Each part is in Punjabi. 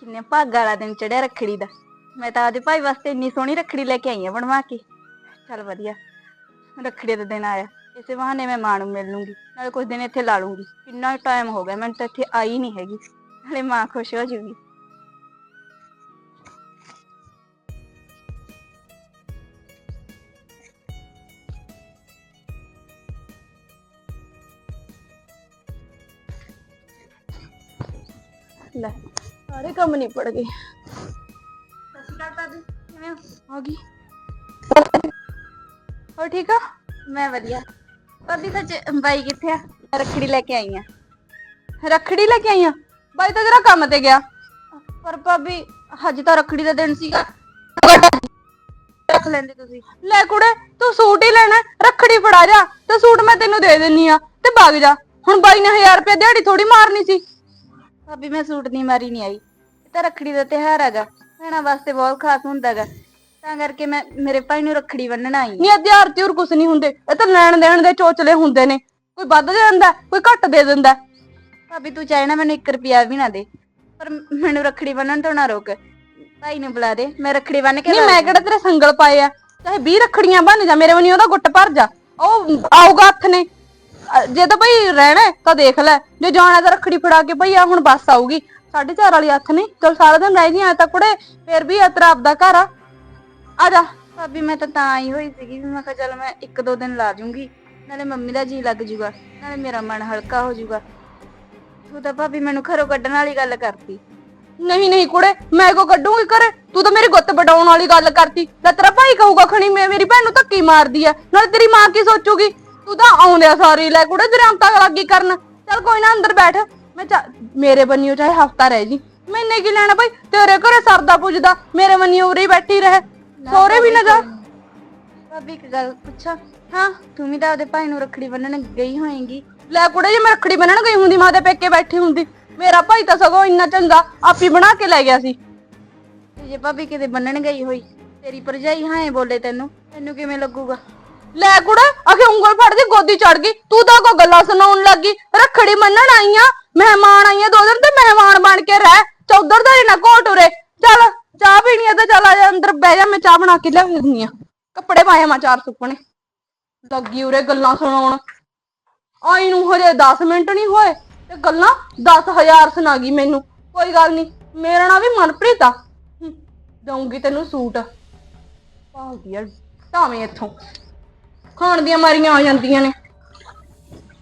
ਕਿੰਨੇ ਭਾਗ ਵਾਲਾ ਦਿਨ ਚੜਿਆ ਰੱਖੜੀ ਦਾ। ਮੈਂ ਤਾਂ ਆਪਦੇ ਭਾਈ ਵਾਸਤੇ ਇੰਨੀ ਸੋਹਣੀ ਰੱਖੜੀ ਲੈ ਕੇ ਆਈ ਆ ਬਣਵਾ ਕੇ। ਚੱਲ ਵਧੀਆ। ਰੱਖੜੀ ਦਾ ਦਿਨ ਆਇਆ। ਇਸੇ ਬਹਾਨੇ ਮੈਂ ਮਾਂ ਨੂੰ ਮਿਲ ਲੂੰਗੀ। ਨਾਲੇ ਕੁਝ ਦਿਨ ਇੱਥੇ ਲਾ ਲੂੰਗੀ। ਕਿੰਨਾ ਟਾਈਮ ਹੋ ਗਿਆ, ਮੈਨੂੰ ਤਾਂ ਇੱਥੇ ਆਈ ਨਹੀਂ ਹੈਗੀ। ਨਾਲੇ ਮਾਂ ਖੁਸ਼ ਹੋ ਜੂਗੀ। ਸਾਰੇ ਕੰਮ ਨਹੀਂ ਪੜ ਗਏ ਆ ਗਈ। ਹੋ ਠੀਕ ਆ ਮੈਂ ਵਧੀਆ। ਭਾਬੀ ਸੱਚ ਬਾਈ ਕਿੱਥੇ ਆ? ਰੱਖੜੀ ਲੈ ਕੇ ਆਈ ਆ। ਰੱਖੜੀ ਲੈ ਕੇ ਆਈ ਆ? ਬਾਈ ਤਾਂ ਜਰਾ ਕੰਮ ਤੇ ਗਿਆ। ਪਰ ਭਾਬੀ ਅੱਜ ਤਾਂ ਰੱਖੜੀ ਦਾ ਦਿਨ ਸੀਗਾ। ਰੱਖ ਲੈਂਦੇ ਤੁਸੀਂ। ਲੈ ਕੁੜੇ ਤੂੰ ਸੂਟ ਹੀ ਲੈਣਾ ਰੱਖੜੀ ਫੜਾ ਜਾ। ਤੇ ਸੂਟ ਮੈਂ ਤੈਨੂੰ ਦੇ ਦਿੰਨੀ ਆ। ਤੇ ਭੱਗ ਜਾ। ਹੁਣ ਬਾਈ ਨੇ 1000 ਰੁਪਏ ਦਿਹਾੜੀ ਥੋੜੀ ਮਾਰਨੀ ਸੀ। ਭਾਬੀ ਮੈਂ ਸੂਟ ਦੀ ਮਾਰੀ ਨਹੀਂ ਆਈ। ਇਹ ਤਾਂ ਰੱਖੜੀ ਦਾ ਤਿਉਹਾਰ ਹੈਗਾ। ਭੈਣਾਂ ਵਾਸਤੇ ਬਹੁਤ ਖਾਸ ਹੁੰਦਾ ਹੈਗਾ। ਤਾਂ ਕਰਕੇ ਮੈਂ ਮੇਰੇ ਭਾਈ ਨੂੰ ਰੱਖੜੀ ਬੰਨਣ ਆਈ ਨਹੀਂ ਹਜ਼ਾਰ ਤੇ ਹੋਰ ਕੁਝ ਨਹੀਂ ਹੁੰਦੇ। ਇਹ ਤਾਂ ਲੈਣ ਦੇਣ ਦੇ ਚੋਚਲੇ ਹੁੰਦੇ ਨੇ। ਕੋਈ ਵੱਧ ਦੇ ਦਿੰਦਾ ਕੋਈ ਘੱਟ ਦੇ ਦਿੰਦਾ। ਭਾਬੀ ਤੂੰ ਚਾਹੇ ਨਾ ਮੈਨੂੰ 1 ਰੁਪਿਆ ਵੀ ਨਾ ਦੇ ਪਰ ਮੈਨੂੰ ਰੱਖੜੀ ਬੰਨਣ ਤੋਂ ਨਾ ਰੋਕ। ਭਾਈ ਨੂੰ ਬੁਲਾ ਦੇ ਮੈਂ ਰੱਖੜੀ ਬੰਨ ਕੇ ਨਹੀਂ ਮੈਂ ਕਿਹੜਾ ਤੇਰੇ ਸੰਗਲ ਪਾਏ ਆ? ਚਾਹੇ 20 ਰੱਖੜੀਆਂ ਬੰਨ ਜਾ ਮੇਰੇ ਵਨੀ ਉਹਦਾ ਗੁੱਟ ਭਰ ਜਾ। ਉਹ ਆਊਗਾ ਹੱਥ ਨੇ। ਅ, ਜੇ ਤਾਂ ਭਈ ਰਹਿਣਾ ਹੈ ਤਾਂ ਦੇਖ ਲੈ। ਜੇ ਜਾਣਾ ਤਾਂ ਰੱਖੜੀ ਫੜਾ ਕੇ ਭਈ ਆ ਹੁਣ ਬੱਸ ਆਊਗੀ। 4:30 ਵਾਲੀ ਹੱਥ ਨਹੀਂ। ਚਲ ਸਾਰਾ ਦਿਨ ਰਹਿ ਗਈ ਆ ਤਾਂ ਕੁੜੇ ਫੇਰ ਵੀ ਆ ਤੇਰਾ ਆਪਦਾ ਘਰ ਆ। ਆ ਜਾ। ਭਾਬੀ ਮੈਂ ਤਾਂ ਤਾਂ ਆਈ ਹੋਈ ਸੀਗੀ ਵੀ ਮੈਂ ਕਿਹਾ ਚੱਲ ਮੈਂ ਇੱਕ ਦੋ ਦਿਨ ਲਾ ਜੂੰਗੀ। ਨਾਲੇ ਮੰਮੀ ਦਾ ਜੀ ਲੱਗ ਜੂਗਾ। ਨਾਲੇ ਮੇਰਾ ਮਨ ਹਲਕਾ ਹੋ ਜੂਗਾ। ਤੂੰ ਤਾਂ ਭਾਬੀ ਮੈਨੂੰ ਘਰੋਂ ਕੱਢਣ ਵਾਲੀ ਗੱਲ ਕਰਤੀ। ਨਹੀਂ ਨਹੀਂ ਕੁੜੇ ਮੈਂ ਕੋ ਕੱਢੂੰਗੀ ਘਰੇ? ਤੂੰ ਤਾਂ ਮੇਰੀ ਗੁੱਤ ਵਡਾਉਣ ਵਾਲੀ ਗੱਲ ਕਰਤੀ। ਲੈ ਤੇਰਾ ਭਾਈ ਕਹੂਗਾ ਖਣੀ ਮੈਂ ਮੇਰੀ ਭੈਣ ਨੂੰ ਧੱਕੀ ਮਾਰਦੀ ਆ। ਨਾਲੇ ਤੇਰੀ ਮਾਂ ਕੀ ਸੋਚੂਗੀ? ਤੂੰ ਤਾਂ ਆਉਂਦਿਆ ਸਾਰੀ ਲੈ ਕੁੜੇ ਤੇਰੇ ਅੰਤਾ ਲੱਗੀ ਕਰਨ। ਚੱਲ ਕੋਈ ਨਾ ਅੰਦਰ ਬੈਠ। ਮੈਂ ਚਾ- ਮੇਰੇ ਬੰਨਿਓ ਚਾਹੇ ਹਫਤਾ ਰਹਿ ਜੀ। ਮੈਨੇ ਕੀ ਲੈਣਾ ਭਾਈ ਤੇਰੇ ਘਰੇ ਸਰਦਾ ਪੁੱਜਦਾ। ਮੇਰੇ ਬੰਨਿਓ ਉਰੇ ਹੀ ਬੈਠੀ ਰਹੇ। ਸੋਰੇ ਵੀ ਨਾ ਜਾ। ਭਾਬੀ ਇੱਕ ਗੱਲ ਪੁੱਛਾਂ। ਹਾਂ ਤੂੰ ਵੀ ਤਾਂ ਉਹਦੇ ਭਾਈ ਨੂੰ ਰੱਖੜੀ ਬੰਨਣ ਗਈ ਹੋਏਗੀ। ਲੈ ਕੁੜੇ ਜੇ ਮੈਂ ਰੱਖੜੀ ਬੰਨਣ ਗਈ ਹੁੰਦੀ ਮਾਂ ਦੇ ਪੇਕੇ ਬੈਠੀ ਹੁੰਦੀ। ਮੇਰਾ ਭਾਈ ਤਾਂ ਸਗੋਂ ਇੰਨਾ ਚੰਗਾ ਆਪੀ ਬਣਾ ਕੇ ਲੈ ਗਿਆ ਸੀ। ਤੇ ਜੇ ਭਾਬੀ ਕਿਤੇ ਬੰਨਣ ਗਈ ਹੋਈ ਤੇਰੀ ਭਰਜਾਈ ਹਾਂ ਬੋਲੇ ਤੈਨੂੰ ਤੈਨੂੰ ਕਿਵੇਂ ਲੱਗੂਗਾ? ਲੈ ਕੁੜਾ ਅਖੇ ਉਂਗਲ ਫੜਦੀ ਗੋਦੀ ਚੜ ਗਈ। ਤੂੰ ਤਾਂ ਕੋ ਗੱਲਾਂ ਸੁਣਾਉਣ ਲੱਗੀ ਰੱਖੜੀ ਮੰਨਣ ਆਈ ਮਹਿਮਾਨ ਆਈਆਂ ਦੋ ਦਿਨ ਤੇ ਮਹਿਮਾਨ ਬਣ ਕੇ ਰਹਿ। ਚੌਧਰ ਦਾ ਨਾ ਘੋਟ ਉਰੇ। ਚੱਲ, ਚਾਹ ਪੀਣੀ ਆ ਤਾਂ ਚੱਲ ਆ ਜਾ, ਅੰਦਰ ਬਹਿ ਜਾ, ਮੈਂ ਚਾਹ ਬਣਾ ਕੇ ਲਿਆ ਦਿੰਦੀ ਆ। ਕੱਪੜੇ ਪਾਇਆ ਮੈਂ ਚਾਰ ਸੁੱਕਣੇ। ਲੱਗੀ ਉਰੇ ਗੱਲਾਂ ਸੁਣਾਉਣ। ਆਈ ਨੂੰ ਹਜੇ 10 ਮਿੰਟ ਨਹੀਂ ਹੋਏ ਤੇ ਗੱਲਾਂ 10000 ਸੁਣਾ ਗਈ ਮੈਨੂੰ। ਕੋਈ ਗੱਲ ਨਹੀਂ ਮੇਰਾ ਨਾਂ ਵੀ ਮਨਪ੍ਰੀਤ ਆ। ਦਊਂਗੀ ਤੈਨੂੰ ਸੂਟ। ਭਾਲਦੀ ਆ ਟਾਵੇਂ ਇੱਥੋਂ। ਖਾਣ ਦੀਆਂ ਮਾਰੀਆਂ ਆ ਜਾਂਦੀਆਂ ਨੇ।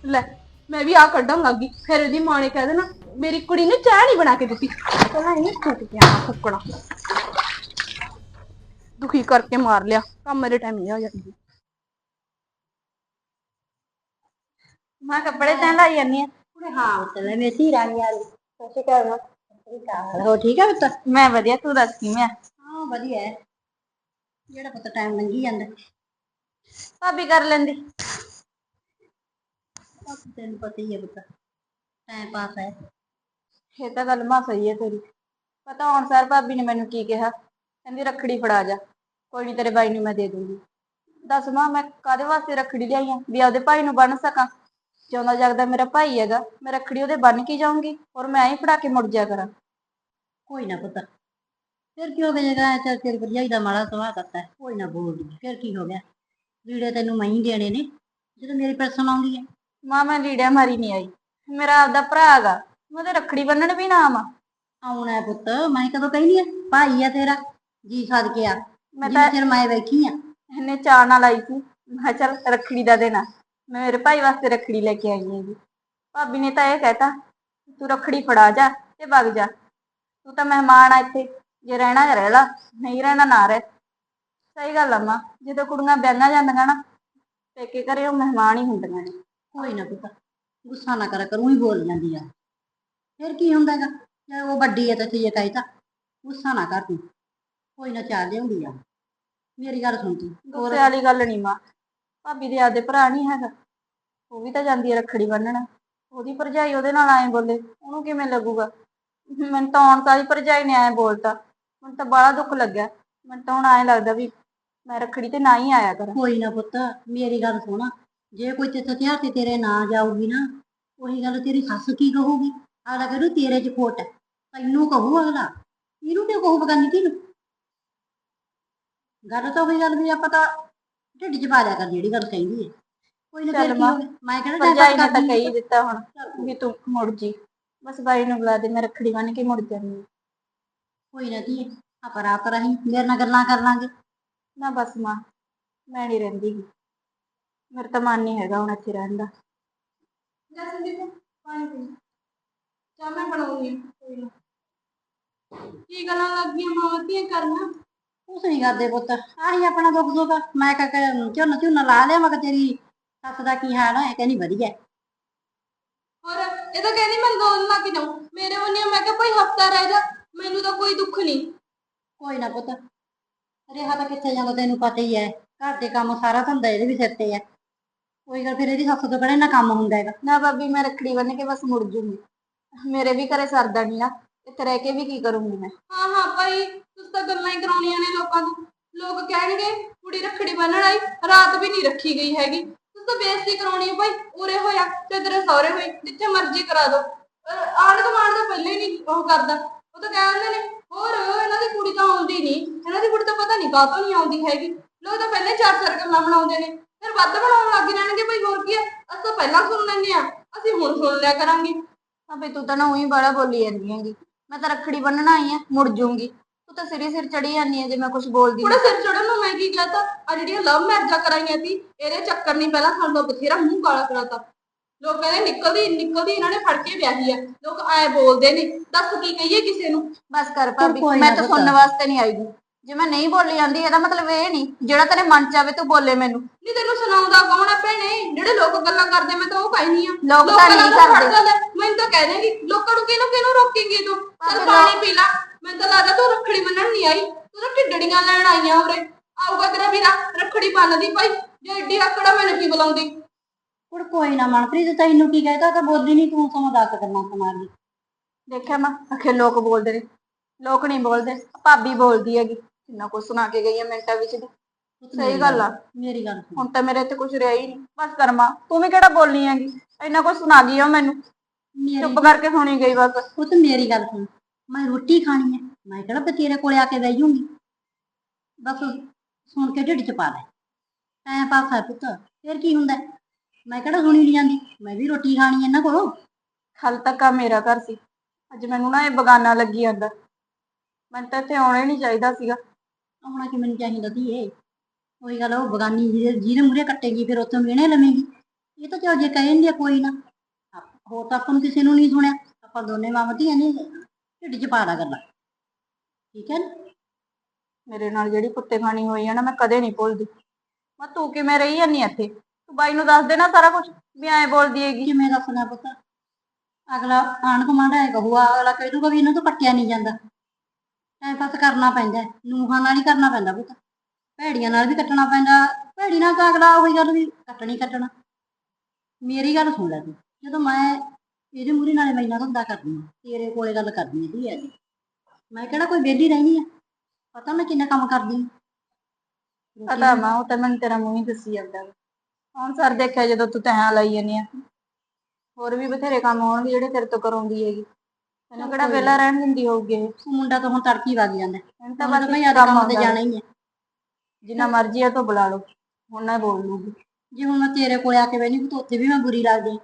ਲੈ ਮੈਂ ਵੀ ਆ ਕੱਢਣ ਲੱਗੀ ਫਿਰ ਇਹਦੀ ਮਾਂ ਨੇ ਕਹਿ ਦੇਣਾ ਮੇਰੀ ਕੁੜੀ ਨੇ ਚਾਹ ਨਹੀਂ ਬਣਾ ਕੇ ਦਿੱਤੀ। ਪਹਿਲਾਂ ਇਹਨੇ ਟੁੱਟ ਗਿਆ ਫੁੱਕਣਾ। ਦੁਖੀ ਕਰਕੇ ਮਾਰ ਲਿਆ। ਕੰਮ ਮੇਰੇ ਟਾਈਮ ਨਹੀਂ ਆ ਜਾਂਦੀ ਮੈਂ ਕੱਪੜੇ ਤਾਂ ਲਾਈ ਜਾਂਦੀ ਆ। ਹਾਂ ਤੇ ਮੇਰੀ ਰਾਣੀ ਵਾਲੀ। ਸਤਿ ਸ਼੍ਰੀ ਅਕਾਲ ਹੋ ਠੀਕ ਹੈ ਪੁੱਤ? ਮੈਂ ਵਧੀਆ ਤੂੰ ਦੱਸ ਕਿਵੇਂ ਆ? ਹਾਂ ਵਧੀਆ। ਹੈ ਜਿਹੜਾ ਪੁੱਤ ਟਾਈਮ ਲੰਘੀ ਜਾਂਦਾ। ਭਾਬੀ ਕਰ ਲੈਂਦੀ। ਤੈਨੂੰ ਪਤਾ ਹੀ ਹੈ ਪੁੱਤ ਟਾਈਮ ਪਾਸ ਹੈ। ਇਹ ਤਾਂ ਗੱਲ ਮਾ ਸਹੀ ਹੈ ਤੇਰੀ। ਪਤਾ ਹੁਣ ਸਰ ਭਾਬੀ ਨੇ ਮੈਨੂੰ ਕੀ ਕਿਹਾ ਕਹਿੰਦੀ ਰੱਖੜੀ ਫੜਾ ਜਾ ਕੋਈ ਨਹੀਂ ਤੇਰੇ ਬਾਈ ਨੂੰ ਮੈਂ ਦੇ ਦੂੰਗੀ। ਦੱਸ ਮਾਂ ਮੈਂ ਕਾਦੇ ਵਾਸਤੇ ਰੱਖੜੀ ਲਿਆਈ ਆ? ਵੀ ਆਪਦੇ ਭਾਈ ਨੂੰ ਬੰਨ ਸਕਾਂ। ਜਿਉਂਦਾ ਜਗਦਾ ਮੇਰਾ ਭਾਈ ਹੈਗਾ ਮੈਂ ਰੱਖੜੀ ਉਹਦੇ ਬੰਨ ਕੇ ਜਾਊਂਗੀ ਔਰ ਮੈਂ ਹੀ ਫੜਾ ਕੇ ਮੁੜ ਜਾ ਕਰਾਂ। ਕੋਈ ਨਾ ਪੁੱਤ ਫਿਰ ਕੀ ਹੋ ਗਿਆ ਜਗਾ ਚੱਲ ਤੇਰੀ ਭਰਜਾਈ ਦਾ ਮਾੜਾ ਸੁਭਾਅ ਕਰਤਾ ਕੋਈ ਨਾ ਬੋਲ ਫਿਰ ਕੀ ਹੋ ਗਿਆ? ਵੀੜੇ ਤੈਨੂੰ ਮੈਂ ਹੀ ਦੇਣੇ ਨੇ ਜਦੋਂ ਮੇਰੀ ਪਰਸਨ ਆਉਂਦੀ ਹੈ ਮਾਂ ਮੈਂ ਲੀੜਿਆ ਮਾਰੀ ਨਹੀਂ ਆਈ। ਮੇਰਾ ਆਪਦਾ ਭਰਾ ਹੈਗਾ ਮੈਂ ਉਹਦੇ ਰੱਖੜੀ ਬੰਨਣ ਵੀ ਨਾ ਆਵਾਂ। ਆਉਣਾ ਹੈ ਪੁੱਤ ਮੈਂ ਕਦੋਂ ਕਹਿੰਦੀ ਆ ਭਾਈ ਆ ਤੇਰਾ ਜੀ ਸਦ ਕੇ ਆ। ਮੈਂ ਤਾਂ ਚਿਰ ਮੈਂ ਬੈਠੀ ਆ। ਇਹਨੇ ਚਾਅ ਨਾਲ ਆਈ ਸੀ ਮੈਂ ਚੱਲ ਰੱਖੜੀ ਦਾ ਦੇਣਾ ਮੈਂ ਮੇਰੇ ਭਾਈ ਵਾਸਤੇ ਰੱਖੜੀ ਲੈ ਕੇ ਆਈ ਹੈਗੀ। ਭਾਬੀ ਨੇ ਤਾਂ ਇਹ ਕਹਿਤਾ ਤੂੰ ਰੱਖੜੀ ਫੜਾ ਜਾ ਤੇ ਵਗ ਜਾ। ਤੂੰ ਤਾਂ ਮਹਿਮਾਨ ਆ ਇੱਥੇ ਜੇ ਰਹਿਣਾ ਹੈ ਰਹਿ ਲਾ ਨਹੀਂ ਰਹਿਣਾ ਨਾ ਰਹਿ। ਸਹੀ ਗੱਲ ਆ ਮਾਂ ਜਦੋਂ ਕੁੜੀਆਂ ਵਿਆਹੀਆਂ ਜਾਂਦੀਆਂ ਨਾ, ਪੇਕੇ ਘਰੇ ਉਹ ਮਹਿਮਾਨ ਹੀ ਹੁੰਦੀਆਂ ਨੇ। ਕੋਈ ਨਾ ਪੁੱਤ, ਗੁੱਸਾ ਨਾ ਕਰਿਆ ਕਰ, ਉਹੀ ਬੋਲ ਜਾਂਦੀ ਆ। ਫਿਰ ਕੀ ਹੁੰਦਾ ਹੈਗਾ? ਜੇ ਉਹ ਵੱਡੀ ਹੈ ਤਾਂ ਤੇ ਇਹ ਤਾਂ ਗੁੱਸਾ ਨਾ ਕਰ ਤੂੰ। ਕੋਈ ਨਾ ਚਾਹ ਲਿਆਉਂਦੀ ਆ। ਮੇਰੀ ਗੱਲ ਸੁਣ ਤੂੰ। ਗੁੱਸੇ ਵਾਲੀ ਗੱਲ ਨਹੀਂ ਮਾਂ। ਭਾਬੀ ਦੇ ਆਦੇ ਭਰਾ ਨਹੀਂ ਹੈਗਾ। ਉਹ ਵੀ ਤਾਂ ਜਾਂਦੀ ਹੈ ਰੱਖੜੀ ਬੰਨਣ। ਉਹਦੀ ਭਰਜਾਈ ਉਹਦੇ ਨਾਲ ਐਂ ਬੋਲੇ, ਉਹਨੂੰ ਕਿਵੇਂ ਲੱਗੂਗਾ? ਮੈਨੂੰ ਤਾਂ ਆਉਣ ਸਾਰੀ ਭਰਜਾਈ ਨੇ ਐਂ ਬੋਲਤਾ। ਮੈਨੂੰ ਤਾਂ ਬੜਾ ਦੁੱਖ ਲੱਗਿਆ। ਮੈਨੂੰ ਤਾਂ ਹੁਣ ਐਂ ਲੱਗਦਾ ਵੀ ਮੈਂ ਰੱਖੜੀ ਤੇ ਨਾ ਹੀ ਆਇਆ ਕਰਾਂ। ਕੋਈ ਨਾ ਪੁੱਤ ਮੇਰੀ ਗੱਲ ਸੁਣ। ਜੇ ਕੋਈ ਤੇ ਤਿਆਰ ਤੇ ਤੇਰੇ ਨਾ ਜਾਊਗੀ ਨਾ ਉਹੀ ਗੱਲ ਤੇਰੀ ਸੱਸ ਕੀ ਕਹੂਗੀ? ਅਗਲਾ ਕਹੂ ਤੇਰੇ ਚ ਖੋਟ ਹੈ। ਤੈਨੂੰ ਕਹੂ ਅਗਲਾ। ਇਹਨੂੰ ਕਿਉਂ ਕਹੂ ਬਗਾਨੀ ਧੀ ਨੂੰ ਗੱਲ ਤਾਂ ਉਹੀ ਗੱਲ ਵੀ ਆਪਾਂ ਤਾਂ ਢਿੱਡ 'ਚ ਪਾ ਲਿਆ ਕਰ ਜਿਹੜੀ ਗੱਲ ਕਹਿੰਦੀ ਹੈ। ਕੋਈ ਨਾ ਚੱਲ ਮਾਂ, ਕਿਹੜਾ ਭਰਜਾਈ ਨੇ ਤਾਂ ਕਹੀ ਦਿੱਤਾ ਹੁਣ ਵੀ ਤੂੰ ਮੁੜ ਜੀ। ਬਸ ਬਾਈ ਨੂੰ ਬੁਲਾ ਦੇ ਮੈਂ ਰੱਖੜੀ ਬੰਨ ਕੇ ਮੁੜ ਜਾਂਦੀ ਹਾਂ। ਕੋਈ ਨਾ ਧੀਏ ਆਪਾਂ ਰਾਤ ਰਹੀ ਮੇਰੇ ਨਾਲ ਗੱਲਾਂ ਕਰ ਲਾਂਗੇ। ਨਾ ਬਸ ਮਾਂ ਮੈਂ ਨਹੀਂ ਰਹਿੰਦੀ। ਗੀ। ਮੇਰਾ ਤਾਂ ਮਨ ਨਹੀਂ ਹੈਗਾ ਹੁਣ ਇੱਥੇ ਰਹਿਣ ਦਾ। ਜਾ ਸੰਦੀਪ ਪਾਣੀ ਪੀ ਚਾਹ ਮੈਂ ਬਣਾਉਂਗੀ ਕੋਈ ਨਾ। ਕੀ ਗੱਲਾਂ ਲੱਗੀਆਂ ਮਾਵਤੀਆਂ ਕਰਨਾ? ਕੁਛ ਨਹੀਂ ਕਰਦੇ ਪੁੱਤ ਆਹੀ ਆਪਣਾ ਦੁੱਖ ਦੁੱਖ ਆ। ਮੈਂ ਕਹ ਕੇ ਝੋਨਾ ਝੋਨਾ ਲਾ ਲਿਆ ਮੈਂ ਕਿਹਾ ਤੇਰੀ ਸੱਸ ਦਾ ਕੀ ਹਾਲ ਹੈ ਕਹਿੰਦੀ ਵਧੀਆ। ਹੋਰ ਇਹ ਤਾਂ ਕਹਿੰਦੀ ਮੈਂ ਦਿਨ ਲੱਗ ਜਾਉ ਮੇਰੇ ਵੱਲੋਂ ਮੈਂ ਕਿਹਾ ਭਾਈ ਹਫਤਾ ਰਹਿ ਜਾ ਮੈਨੂੰ ਤਾਂ ਕੋਈ ਦੁੱਖ ਨਹੀਂ ਕੋਈ ਨਾ ਪੁੱਤ ਰਿਹਾ ਤਾਂ ਕਿੱਥੇ ਜਾਂਦਾ, ਤੈਨੂੰ ਪਤਾ ਹੀ ਹੈ। ਘਰ ਦੇ ਕੰਮ ਸਾਰਾ ਧੰਦਾ ਇਹਦੇ ਵੀ ਸਿਰ ਤੇ ਹੈ। ਕੋਈ ਗੱਲ ਫਿਰ ਇਹਦੀ ਸੱਸ ਤੋਂ ਕਿਹੜਾ ਨਾ ਕੰਮ ਹੁੰਦਾ ਹੈਗਾ। ਨਾ ਭਾਬੀ, ਮੈਂ ਰੱਖੜੀ ਬੰਨ ਕੇ ਬਸ ਮੁੜ ਜੂੰਗੀ। ਮੇਰੇ ਵੀ ਘਰੇ ਸਰਦਾ ਨਹੀਂ ਨਾ ਇੱਥੇ ਰਹਿ ਕੇ ਵੀ ਕੀ ਕਰੂੰਗੀ ਮੈਂ? ਹਾਂ ਹਾਂ ਭਾਈ, ਤੁਸੀਂ ਤਾਂ ਗੱਲਾਂ ਹੀ ਕਰਾਉਣੀਆਂ ਨੇ ਲੋਕਾਂ ਨੂੰ। ਲੋਕ ਕਹਿਣਗੇ, ਕੁੜੀ ਰੱਖੜੀ ਬੰਨਣ ਆਈ, ਰਾਤ ਵੀ ਨਹੀਂ ਰੱਖੀ ਗਈ ਹੈਗੀ। ਤੁਸੀਂ ਤਾਂ ਬੇਇੱਜ਼ਤੀ ਕਰਾਉਣੀ ਹੈ ਭਾਈ, ਉਰੇ ਹੋਇਆ ਤੇ ਤੇਰੇ ਸਹੁਰੇ ਹੋਏ, ਜਿੱਥੇ ਮਰਜ਼ੀ ਕਰਾ ਦੋ ਆਣ ਗੁਆਂਢ ਦਾ ਪਹਿਲੇ ਨਹੀਂ ਉਹ ਕਰਦਾ। ਉਹ ਤਾਂ ਕਹਿੰਦੇ ਨੇ ਹੋਰ ਇਹਨਾਂ ਦੀ ਕੁੜੀ ਤਾਂ ਆਉਂਦੀ ਨਹੀਂ ਇਹਨਾਂ ਦੀ ਕੁੜੀ ਤਾਂ ਪਤਾ ਨਹੀਂ ਕਾਹਤੋਂ ਨਹੀਂ ਆਉਂਦੀ ਹੈਗੀ। ਲੋਕ ਤਾਂ ਪਹਿਲੇ ਚਾਰ ਗੱਲਾਂ ਬਣਾਉਂਦੇ ਨੇ। ਫਿਰ ਵੱਧ ਬਣਾਉਣ ਲੱਗ ਜਾਣਗੇ ਭਾਈ ਹੋਰ ਕੀ ਹੈ ਅਸੀਂ ਤਾਂ ਪਹਿਲਾਂ ਸੁਣ ਲੈਂਦੇ ਆ ਅਸੀਂ ਹੁਣ ਸੁਣ ਲਿਆ ਕਰਾਂਗੇ। ਆ ਬਈ ਤੂੰ ਤਾਂ ਨਾ ਉਹੀ ਬੜਾ ਬੋਲੀ ਜਾਂਦੀ ਹੈਗੀ। ਮੈਂ ਤਾਂ ਰੱਖੜੀ ਬੰਨਣ ਆਈ ਆ ਮੁੜ ਜੂੰਗੀ ਤੂੰ ਤਾਂ ਸਿਰੇ ਸਿਰ ਚੜੀ ਜਾਂਦੀ ਹੈ ਜੇ ਮੈਂ ਕੁਝ ਬੋਲਦੀ ਥੋੜਾ ਸਿਰ ਚੜਨ ਨੂੰ ਮੈਂ ਕੀ ਕਹਤਾ? ਆ ਜਿਹੜੀਆਂ ਲਵ ਮੈਰਿਜਾਂ ਕਰਾਈਆਂ ਸੀ ਇਹਦੇ ਚੱਕਰ ਨਹੀਂ ਪਹਿਲਾਂ ਸਾਨੂੰ ਬਥੇਰਾ ਮੂੰਹ ਕਾਲਾ ਕਰਾਤਾ। ਲੋਕ ਕਹਿੰਦੇ ਨਿਕਲਦੀ ਨਿਕਲਦੀ ਇਹਨਾਂ ਨੇ ਫੜ ਕੇ ਵਿਆਹੀ ਆ। ਲੋਕ ਐ ਬੋਲਦੇ ਨੇ ਦੱਸ ਕੀ ਕਹੀਏ ਕਿਸੇ ਨੂੰ? ਬਸ ਕਰ ਭਾਬੀ ਕੋਈ ਮੈਂ ਤਾਂ ਪੁੱਤ। ਸੁਣਨ ਵਾਸਤੇ ਨਹੀਂ ਆਈ ਹੂੰ ਜੇ ਮੈਂ ਨਹੀਂ ਬੋਲੀ ਜਾਂਦੀ ਇਹਦਾ ਮਤਲਬ ਇਹ ਨਹੀਂ ਜਿਹੜਾ ਤੇਰੇ ਮਨ ਚ ਆਵੇ ਤੂੰ ਬੋਲੇ ਮੈਨੂੰ। ਨਹੀਂ ਤੈਨੂੰ ਸੁਣਾਉਂਦਾ ਕੌਣ ਆ ਭੈਣੇ? ਜਿਹੜੇ ਲੋਕ ਗੱਲਾਂ ਕਰਦੇ ਮੈਂ ਤਾਂ ਉਹ ਕਹਿਨੀ ਆ। ਲੋਕ ਤਾਂ ਨਹੀਂ ਕਰਦੇ। ਮੈਂ ਤਾਂ ਕਹਿ ਦੇਂਗੀ ਲੋਕਾਂ ਨੂੰ ਕਿਹਨੂੰ ਕਿਹਨੂੰ ਰੋਕੇਂਗੀ ਤੂੰ? ਚੱਲ ਪਾਣੀ ਪੀ ਲੈ। ਮੈਨੂੰ ਤਾਂ ਲੱਗਦਾ ਤੂੰ ਰੱਖੜੀ ਮੰਨਣ ਨਹੀਂ ਆਈ। ਤੂੰ ਤਾਂ ਢਿੱਡੜੀਆਂ ਲੈਣ ਆਈਆਂ ਉਰੇ। ਆਊਗਾ ਤੇਰਾ ਵੀਰਾ ਰੱਖੜੀ ਬੰਨਦੀ ਭਾਈ। ਜੇ ਏਡੀ ਆਕੜਾ ਮੈਨੂੰ ਕੀ ਬੁਲਾਉਂਦੀ? ਕੁੜ ਕੋਈ ਨਾ ਮਨਪ੍ਰੀਤ ਤੈਨੂੰ ਕੀ ਕਹਿਤਾ? ਤਾਂ ਬੋਲਦੀ ਨਹੀਂ ਤੂੰ ਸਮਾਂ ਦੱਸ ਕਰਨਾ ਸਮਾਰਦੀ ਦੇਖਿਆ ਮੈਂ ਅਖੇ ਲੋਕ ਬੋਲਦੇ ਨੇ। ਲੋਕ ਨਹੀਂ ਬੋਲਦੇ ਭਾਬੀ ਬੋਲਦੀ ਹੈਗੀ। ਕਿੰਨਾ ਕੁਝ ਸੁਣਾ ਕੇ ਗਈ ਹੈ ਮਿੰਟਾਂ ਵਿੱਚ ਦੀ। ਸਹੀ ਗੱਲ ਆ। ਮੇਰੀ ਗੱਲ ਸੁਣ। ਹੁਣ ਤਾਂ ਮੇਰੇ ਤੇ ਕੁਝ ਰਿਹਾ ਹੀ ਨਹੀਂ। ਬਸ ਕਰਮਾ ਤੂੰ ਵੀ ਕਿਹੜਾ ਬੋਲਣੀ ਹੈਗੀ? ਇੰਨਾ ਕੁਝ ਸੁਣਾ ਗਈ ਆ ਮੈਨੂੰ। ਮੇਰੀ ਚੁੱਪ ਕਰਕੇ ਸੁਣੀ ਗਈ ਬਸ ਉਹ ਤਾਂ ਮੇਰੀ ਗੱਲ ਸੁਣ। ਮੈਂ ਰੋਟੀ ਖਾਣੀ ਹੈ ਮੈਂ ਕਿਹੜਾ ਤੇ ਤੇਰੇ ਕੋਲੇ ਆ ਕੇ ਬਹਿ ਜੂੰਗੀ। ਬਸ ਸੁਣ ਕੇ ਢਿੱਡ ਚ ਪਾ ਲੈ। ਟਾਈਮ ਪਾਸ ਹੈ ਪੁੱਤ। ਫਿਰ ਕੀ ਹੁੰਦਾ? ਹੈ? ਮੈਂ ਕਿਹੜਾ ਸੁਣੀ ਨਹੀਂ ਜਾਂਦੀ? ਮੈਂ ਵੀ ਰੋਟੀ ਖਾਣੀ ਇਹਨਾਂ ਕੋਲੋਂ। ਹਲ ਤੱਕ ਆ ਮੇਰਾ ਘਰ ਸੀ। ਅੱਜ ਮੈਨੂੰ ਨਾ ਇਹ ਬਗਾਨਾ ਲੱਗੀ ਜਾਂਦਾ। ਮੈਨੂੰ ਤਾਂ ਇੱਥੇ ਆਉਣਾ ਹੀ ਨਹੀਂ ਚਾਹੀਦਾ ਸੀਗਾ। ਆਉਣਾ ਕਿ ਮੈਨੂੰ ਚਾਹੀਦਾ ਧੀਏ ਉਹੀ ਗੱਲ ਉਹ ਬਗਾਨੀ ਜਿਹਦੇ ਜਿਹਦੇ ਮੂਰੇ ਕੱਟੇਗੀ ਫਿਰ ਉੱਥੋਂ ਮਿਹਣੇ ਲਵੇਂਗੀ। ਇਹ ਤਾਂ ਚੋ ਜੇ ਕਹਿੰਦੀ ਆ ਕੋਈ ਨਾ। ਆਪ- ਹੋਰ ਤਾਂ ਆਪਾਂ ਨੂੰ ਕਿਸੇ ਨੂੰ ਨਹੀਂ ਸੁਣਿਆ। ਆਪਾਂ ਦੋਨੇ ਮਾਵਾਂ ਧੀਆਂ ਨੇ ਢਿੱਡ ਚ ਪਾ ਲਾ ਗੱਲਾਂ। ਠੀਕ ਹੈ ਨਾ? ਮੇਰੇ ਨਾਲ ਜਿਹੜੀ ਕੁੱਤੇ ਖਾਣੀ ਹੋਈ ਆ ਨਾ ਮੈਂ ਕਦੇ ਨਹੀਂ ਭੁੱਲਦੀ। ਮੈਂ ਤੂੰ ਕਿਵੇਂ ਰਹੀ ਜਾਂਦੀ ਇੱਥੇ? ਤੂੰ ਬਾਈ ਨੂੰ ਦੱਸ ਦੇ ਨਾ ਸਾਰਾ ਕੁਝ ਵੀ ਐਂ ਬੋਲਦੀ ਹੈਗੀ। ਕਿਵੇਂ ਦੱਸਣਾ ਪੁੱਤ। ਅਗਲਾ ਆਣ ਕਮਾਂਡਾ ਹੈ ਕਹੂਗਾ ਅਗਲਾ ਕਹਿ ਦੂਗਾ ਵੀ ਇਹਨੂੰ ਤਾਂ ਪੱਟਿਆ ਨਹੀਂ ਜਾਂਦਾ। ਟਾਈਮ ਪਾਸ ਕਰਨਾ ਪੈਂਦਾ ਨੂੰਹਾਂ ਨਾਲ ਹੀ ਕਰਨਾ ਪੈਂਦਾ ਪੁੱਤ। ਭੈੜੀਆਂ ਨਾਲ ਵੀ ਕੱਟਣਾ ਪੈਂਦਾ। ਭੈੜੀ ਨਾਲ ਤਾਂ ਅਗਲਾ ਉਹੀ ਗੱਲ ਵੀ ਕੱਟਣੀ ਕੱਟਣਾ। ਮੇਰੀ ਗੱਲ ਸੁਣ ਲੈ ਤੂੰ। ਜਦੋਂ ਮੈਂ ਇਹਦੇ ਮੂਹਰੇ ਨਾਲੇ ਮੈਂ ਇੰਨਾ ਧੰਦਾ ਕਰਦੀ ਹਾਂ ਤੇਰੇ ਕੋਲੇ ਗੱਲ ਕਰਦੀ ਹਾਂ ਦੀ ਮੈਂ ਕਿਹੜਾ ਕੋਈ ਵਿਹਲੀ ਰਹਿਣੀ ਆ? ਪਤਾ ਮੈਂ ਕਿੰਨਾ ਕੰਮ ਕਰਦੀ ਹਾਂ ਪਤਾ ਮਾਂ ਉਹ ਤਾਂ ਮੈਨੂੰ ਤੇਰਾ ਮੂੰਹ ਹੀ ਦੱਸੀ ਜਾਂਦਾ। ਹੁਣ ਸਰ ਦੇਖਿਆ ਜਦੋਂ ਤੂੰ ਤਹਾਂ ਲਾਈ ਜਾਂਦੀ ਆ? ਹੋਰ ਵੀ ਬਥੇਰੇ ਕੰਮ ਹੋਣਗੇ ਜਿਹੜੇ ਤੇਰੇ ਤੋਂ ਕਰਾਉਂਦੀ ਹੈਗੀ। ਤੈਨੂੰ ਕਿਹੜਾ ਵਿਹਲਾ ਰਹਿਣ ਦਿੰਦੀ ਹੋਊਗੀ ਇਹ? ਮੁੰਡਾ ਤਾਂ ਹੁਣ ਤੜਕੀ ਵਗ ਜਾਂਦਾ। ਮੈਨੂੰ ਤਾਂ ਬਸ ਭਾਈ ਆਦਾ ਕੰਮ ਤੇ ਜਾਣਾ ਹੀ ਹੈ ਜਿੰਨਾ ਮਰਜ਼ੀ ਆ ਤੂੰ ਬੁਲਾ ਲਓ। ਹੁਣ ਨਾ ਬੋਲ ਲੂਗੀ ਜੇ ਹੁਣ ਮੈਂ ਤੇਰੇ ਕੋਲੇ ਆ ਕੇ ਬੈਣੀ ਤਾਂ ਉੱਥੇ ਵੀ ਮੈਂ ਬੁਰੀ ਲੱਗਦੀ ਹਾਂ।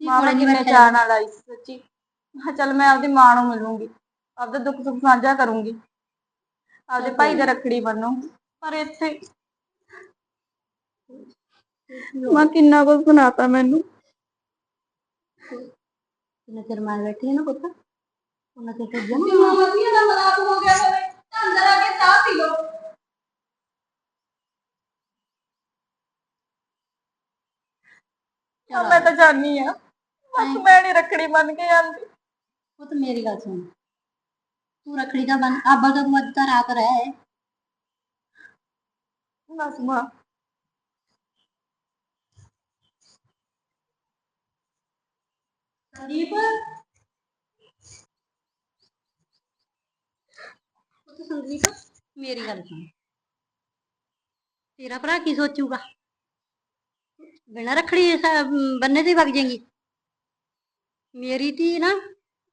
ਧੀ ਮਾਂ ਕੋਲੇ ਮੈਂ ਨਹੀਂ ਕਿੰਨੇ ਬੈਠਿਆ? ਚਾਅ ਨਾਲ ਆਈ ਸੀ ਸੱਚੀ। ਮੈਂ ਕਿਹਾ ਚੱਲ ਮੈਂ ਆਪਦੀ ਮਾਂ ਨੂੰ ਮਿਲੂੰਗੀ। ਆਪਦਾ ਦੁੱਖ ਸੁੱਖ ਸਾਂਝਾ ਕਰੂੰਗੀ। ਆਪਦੇ ਭਾਈ ਦੇ ਰੱਖੜੀ ਬੰਨੂੰਗੀ ਪਰ ਇੱਥੇ ਮੈਂ ਕਿੰਨਾ ਕੁਝ ਸੁਣਾਤਾ ਮੈਨੂੰ। ਜਿੰਨਾ ਚਿਰ ਮੈਂ ਬੈਠੀ ਹਾਂ ਨਾ ਪੁੱਤ? ਉਹਨਾਂ ਤੇ ਜੇ ਮਾਮੀਆਂ ਦਾ ਮਜ਼ਾਕ ਹੋ ਗਿਆ ਹੋਵੇ। ਤਾਂ ਅੰਦਰ ਆ ਕੇ ਚਾਹ ਪੀ ਲਓ। ਚਲ ਮੈਂ ਤਾਂ ਜਾਣੀ ਆ। ਬਸ ਮੈਂ ਨਹੀਂ ਰੱਖੜੀ ਬੰਨ ਕੇ ਜਾਂਦੀ ਪੁੱਤ ਮੇਰੀ ਗੱਲ ਸੁਣ। ਤੂੰ ਰੱਖੜੀ ਦਾ ਬਨ। ਆਬਲ ਤਾਂ ਤੂੰ ਅੱਜ ਤਾਂ ਰਾਤ ਰਹਿ। ਬਸ ਮਾਂ ਸੰਦੀਪ ਪੁੱਤ ਸੰਦੀਪ, ਮੇਰੀ ਗੱਲ ਸੁਣ। ਤੇਰਾ ਭਰਾ ਕੀ ਸੋਚੂਗਾ? ਬਿਨਾਂ ਰੱਖੜੀ ਬੰਨੇ ਤੇ ਵਗ ਜਾਏਗੀ। ਮੇਰੀ ਧੀ ਨਾ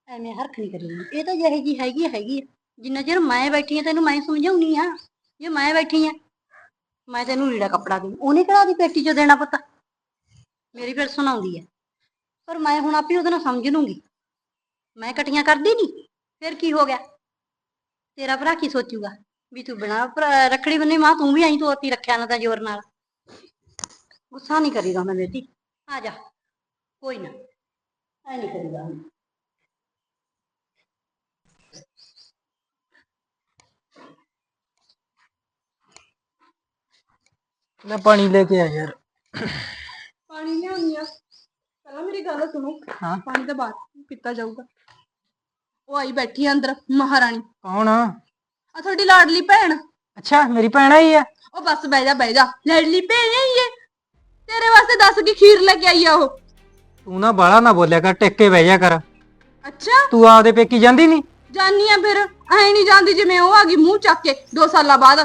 ਐਵੇਂ ਹਰਖ ਨਹੀਂ ਕਰੇਗੀ। ਇਹ ਤਾਂ ਜਿਹੇ ਜੀ ਹੈਗੀ ਹੈਗੀ ਜਿੰਨਾ ਚਿਰ ਮੈਂ ਬੈਠੀ ਆ, ਤੈਨੂੰ ਮੈਂ ਸਮਝਾਉਣੀ ਆ। ਜੇ ਮੈਂ ਬੈਠੀ ਆ, ਮੈਂ ਤੈਨੂੰ ਲੀੜਾ ਕੱਪੜਾ ਦੇ ਉਹਨੇ ਕਿਹੜਾ ਦੀ ਪੇਟੀ ਚੋਂ ਦੇਣਾ ਪੁੱਤ? ਮੇਰੀ ਫਿਰ ਸੁਣਾਉਂਦੀ ਹੈ ਪਰ ਮੈਂ ਹੁਣ ਆਪੇ ਉਹਦੇ ਨਾਲ ਸਮਝ ਲੂੰਗੀ ਮੈਂ ਕਟੀਆਂ ਕਰਦੀ ਨਹੀਂ ਫਿਰ ਕੀ ਹੋ ਗਿਆ ਤੇਰਾ ਭਰਾ ਕੀ ਸੋਚੂਗਾ ਵੀ ਤੂੰ ਬਿਨਾ ਰੱਖੜੀ ਬੰਨੇ ਮਾਂ ਤੂੰ ਵੀ ਆਈ ਤੂੰ ਅਤੀ ਰੱਖਿਆ ਨਾ ਤਾਂ ਜ਼ੋਰ ਨਾਲ ਗੁੱਸਾ ਨਹੀਂ ਕਰੀਦਾ ਮੈਂ ਬੇਟੀ ਆ ਜਾ ਕੋਈ ਨਾ ਐ ਨਹੀਂ ਕਰੀਦਾ ਹੁਣ ਲੈ ਪਾਣੀ ਲੈ ਕੇ ਆ ਯਾਰ ਪਾਣੀ ਲਿਆਉਣੀ ਆ ਪਹਿਲਾਂ ਮੇਰੀ ਗੱਲ ਸੁਣੋ ਹਾਂ। ਪਾਣੀ ਤਾਂ ਬਾਅਦ ਚ ਪੀਤਾ ਜਾਊਗਾ। ਉਹ ਆਈ ਬੈਠੀ ਆ ਅੰਦਰ ਮਹਾਰਾਣੀ। ਕੌਣ ਆ? ਤੁਹਾਡੀ ਲਾਡਲੀ ਭੈਣ। ਅੱਛਾ ਮੇਰੀ ਭੈਣ ਆਈ ਆ। ਉਹ ਬਸ ਬਹਿ ਜਾ ਬਹਿ ਜਾ। ਲਾਡਲੀ ਭੈਣ ਹੈ ਇਹ ਤੇਰੇ ਵਾਸਤੇ ਦੱਸ ਕੀ ਖੀਰ ਲੈ ਕੇ ਆਈ ਆ ਉਹ। ਤੂੰ ਨਾ ਬਾਲਾ ਨਾ ਬੋਲਿਆ ਕਰ ਟਿਕ ਕੇ ਬਹਿ ਜਾ ਕਰ। ਅੱਛਾ। ਤੂੰ ਆਪਦੇ ਪੇਕੀ ਜਾਂਦੀ ਨਹੀਂ ਜਾਨੀ ਆ ਫਿਰ। ਐ ਨਹੀਂ ਜਾਂਦੀ ਜਿਵੇਂ ਉਹ ਆ ਗਈ ਮੂੰਹ ਚੱਕ ਕੇ 2 ਸਾਲਾਂ ਬਾਅਦ।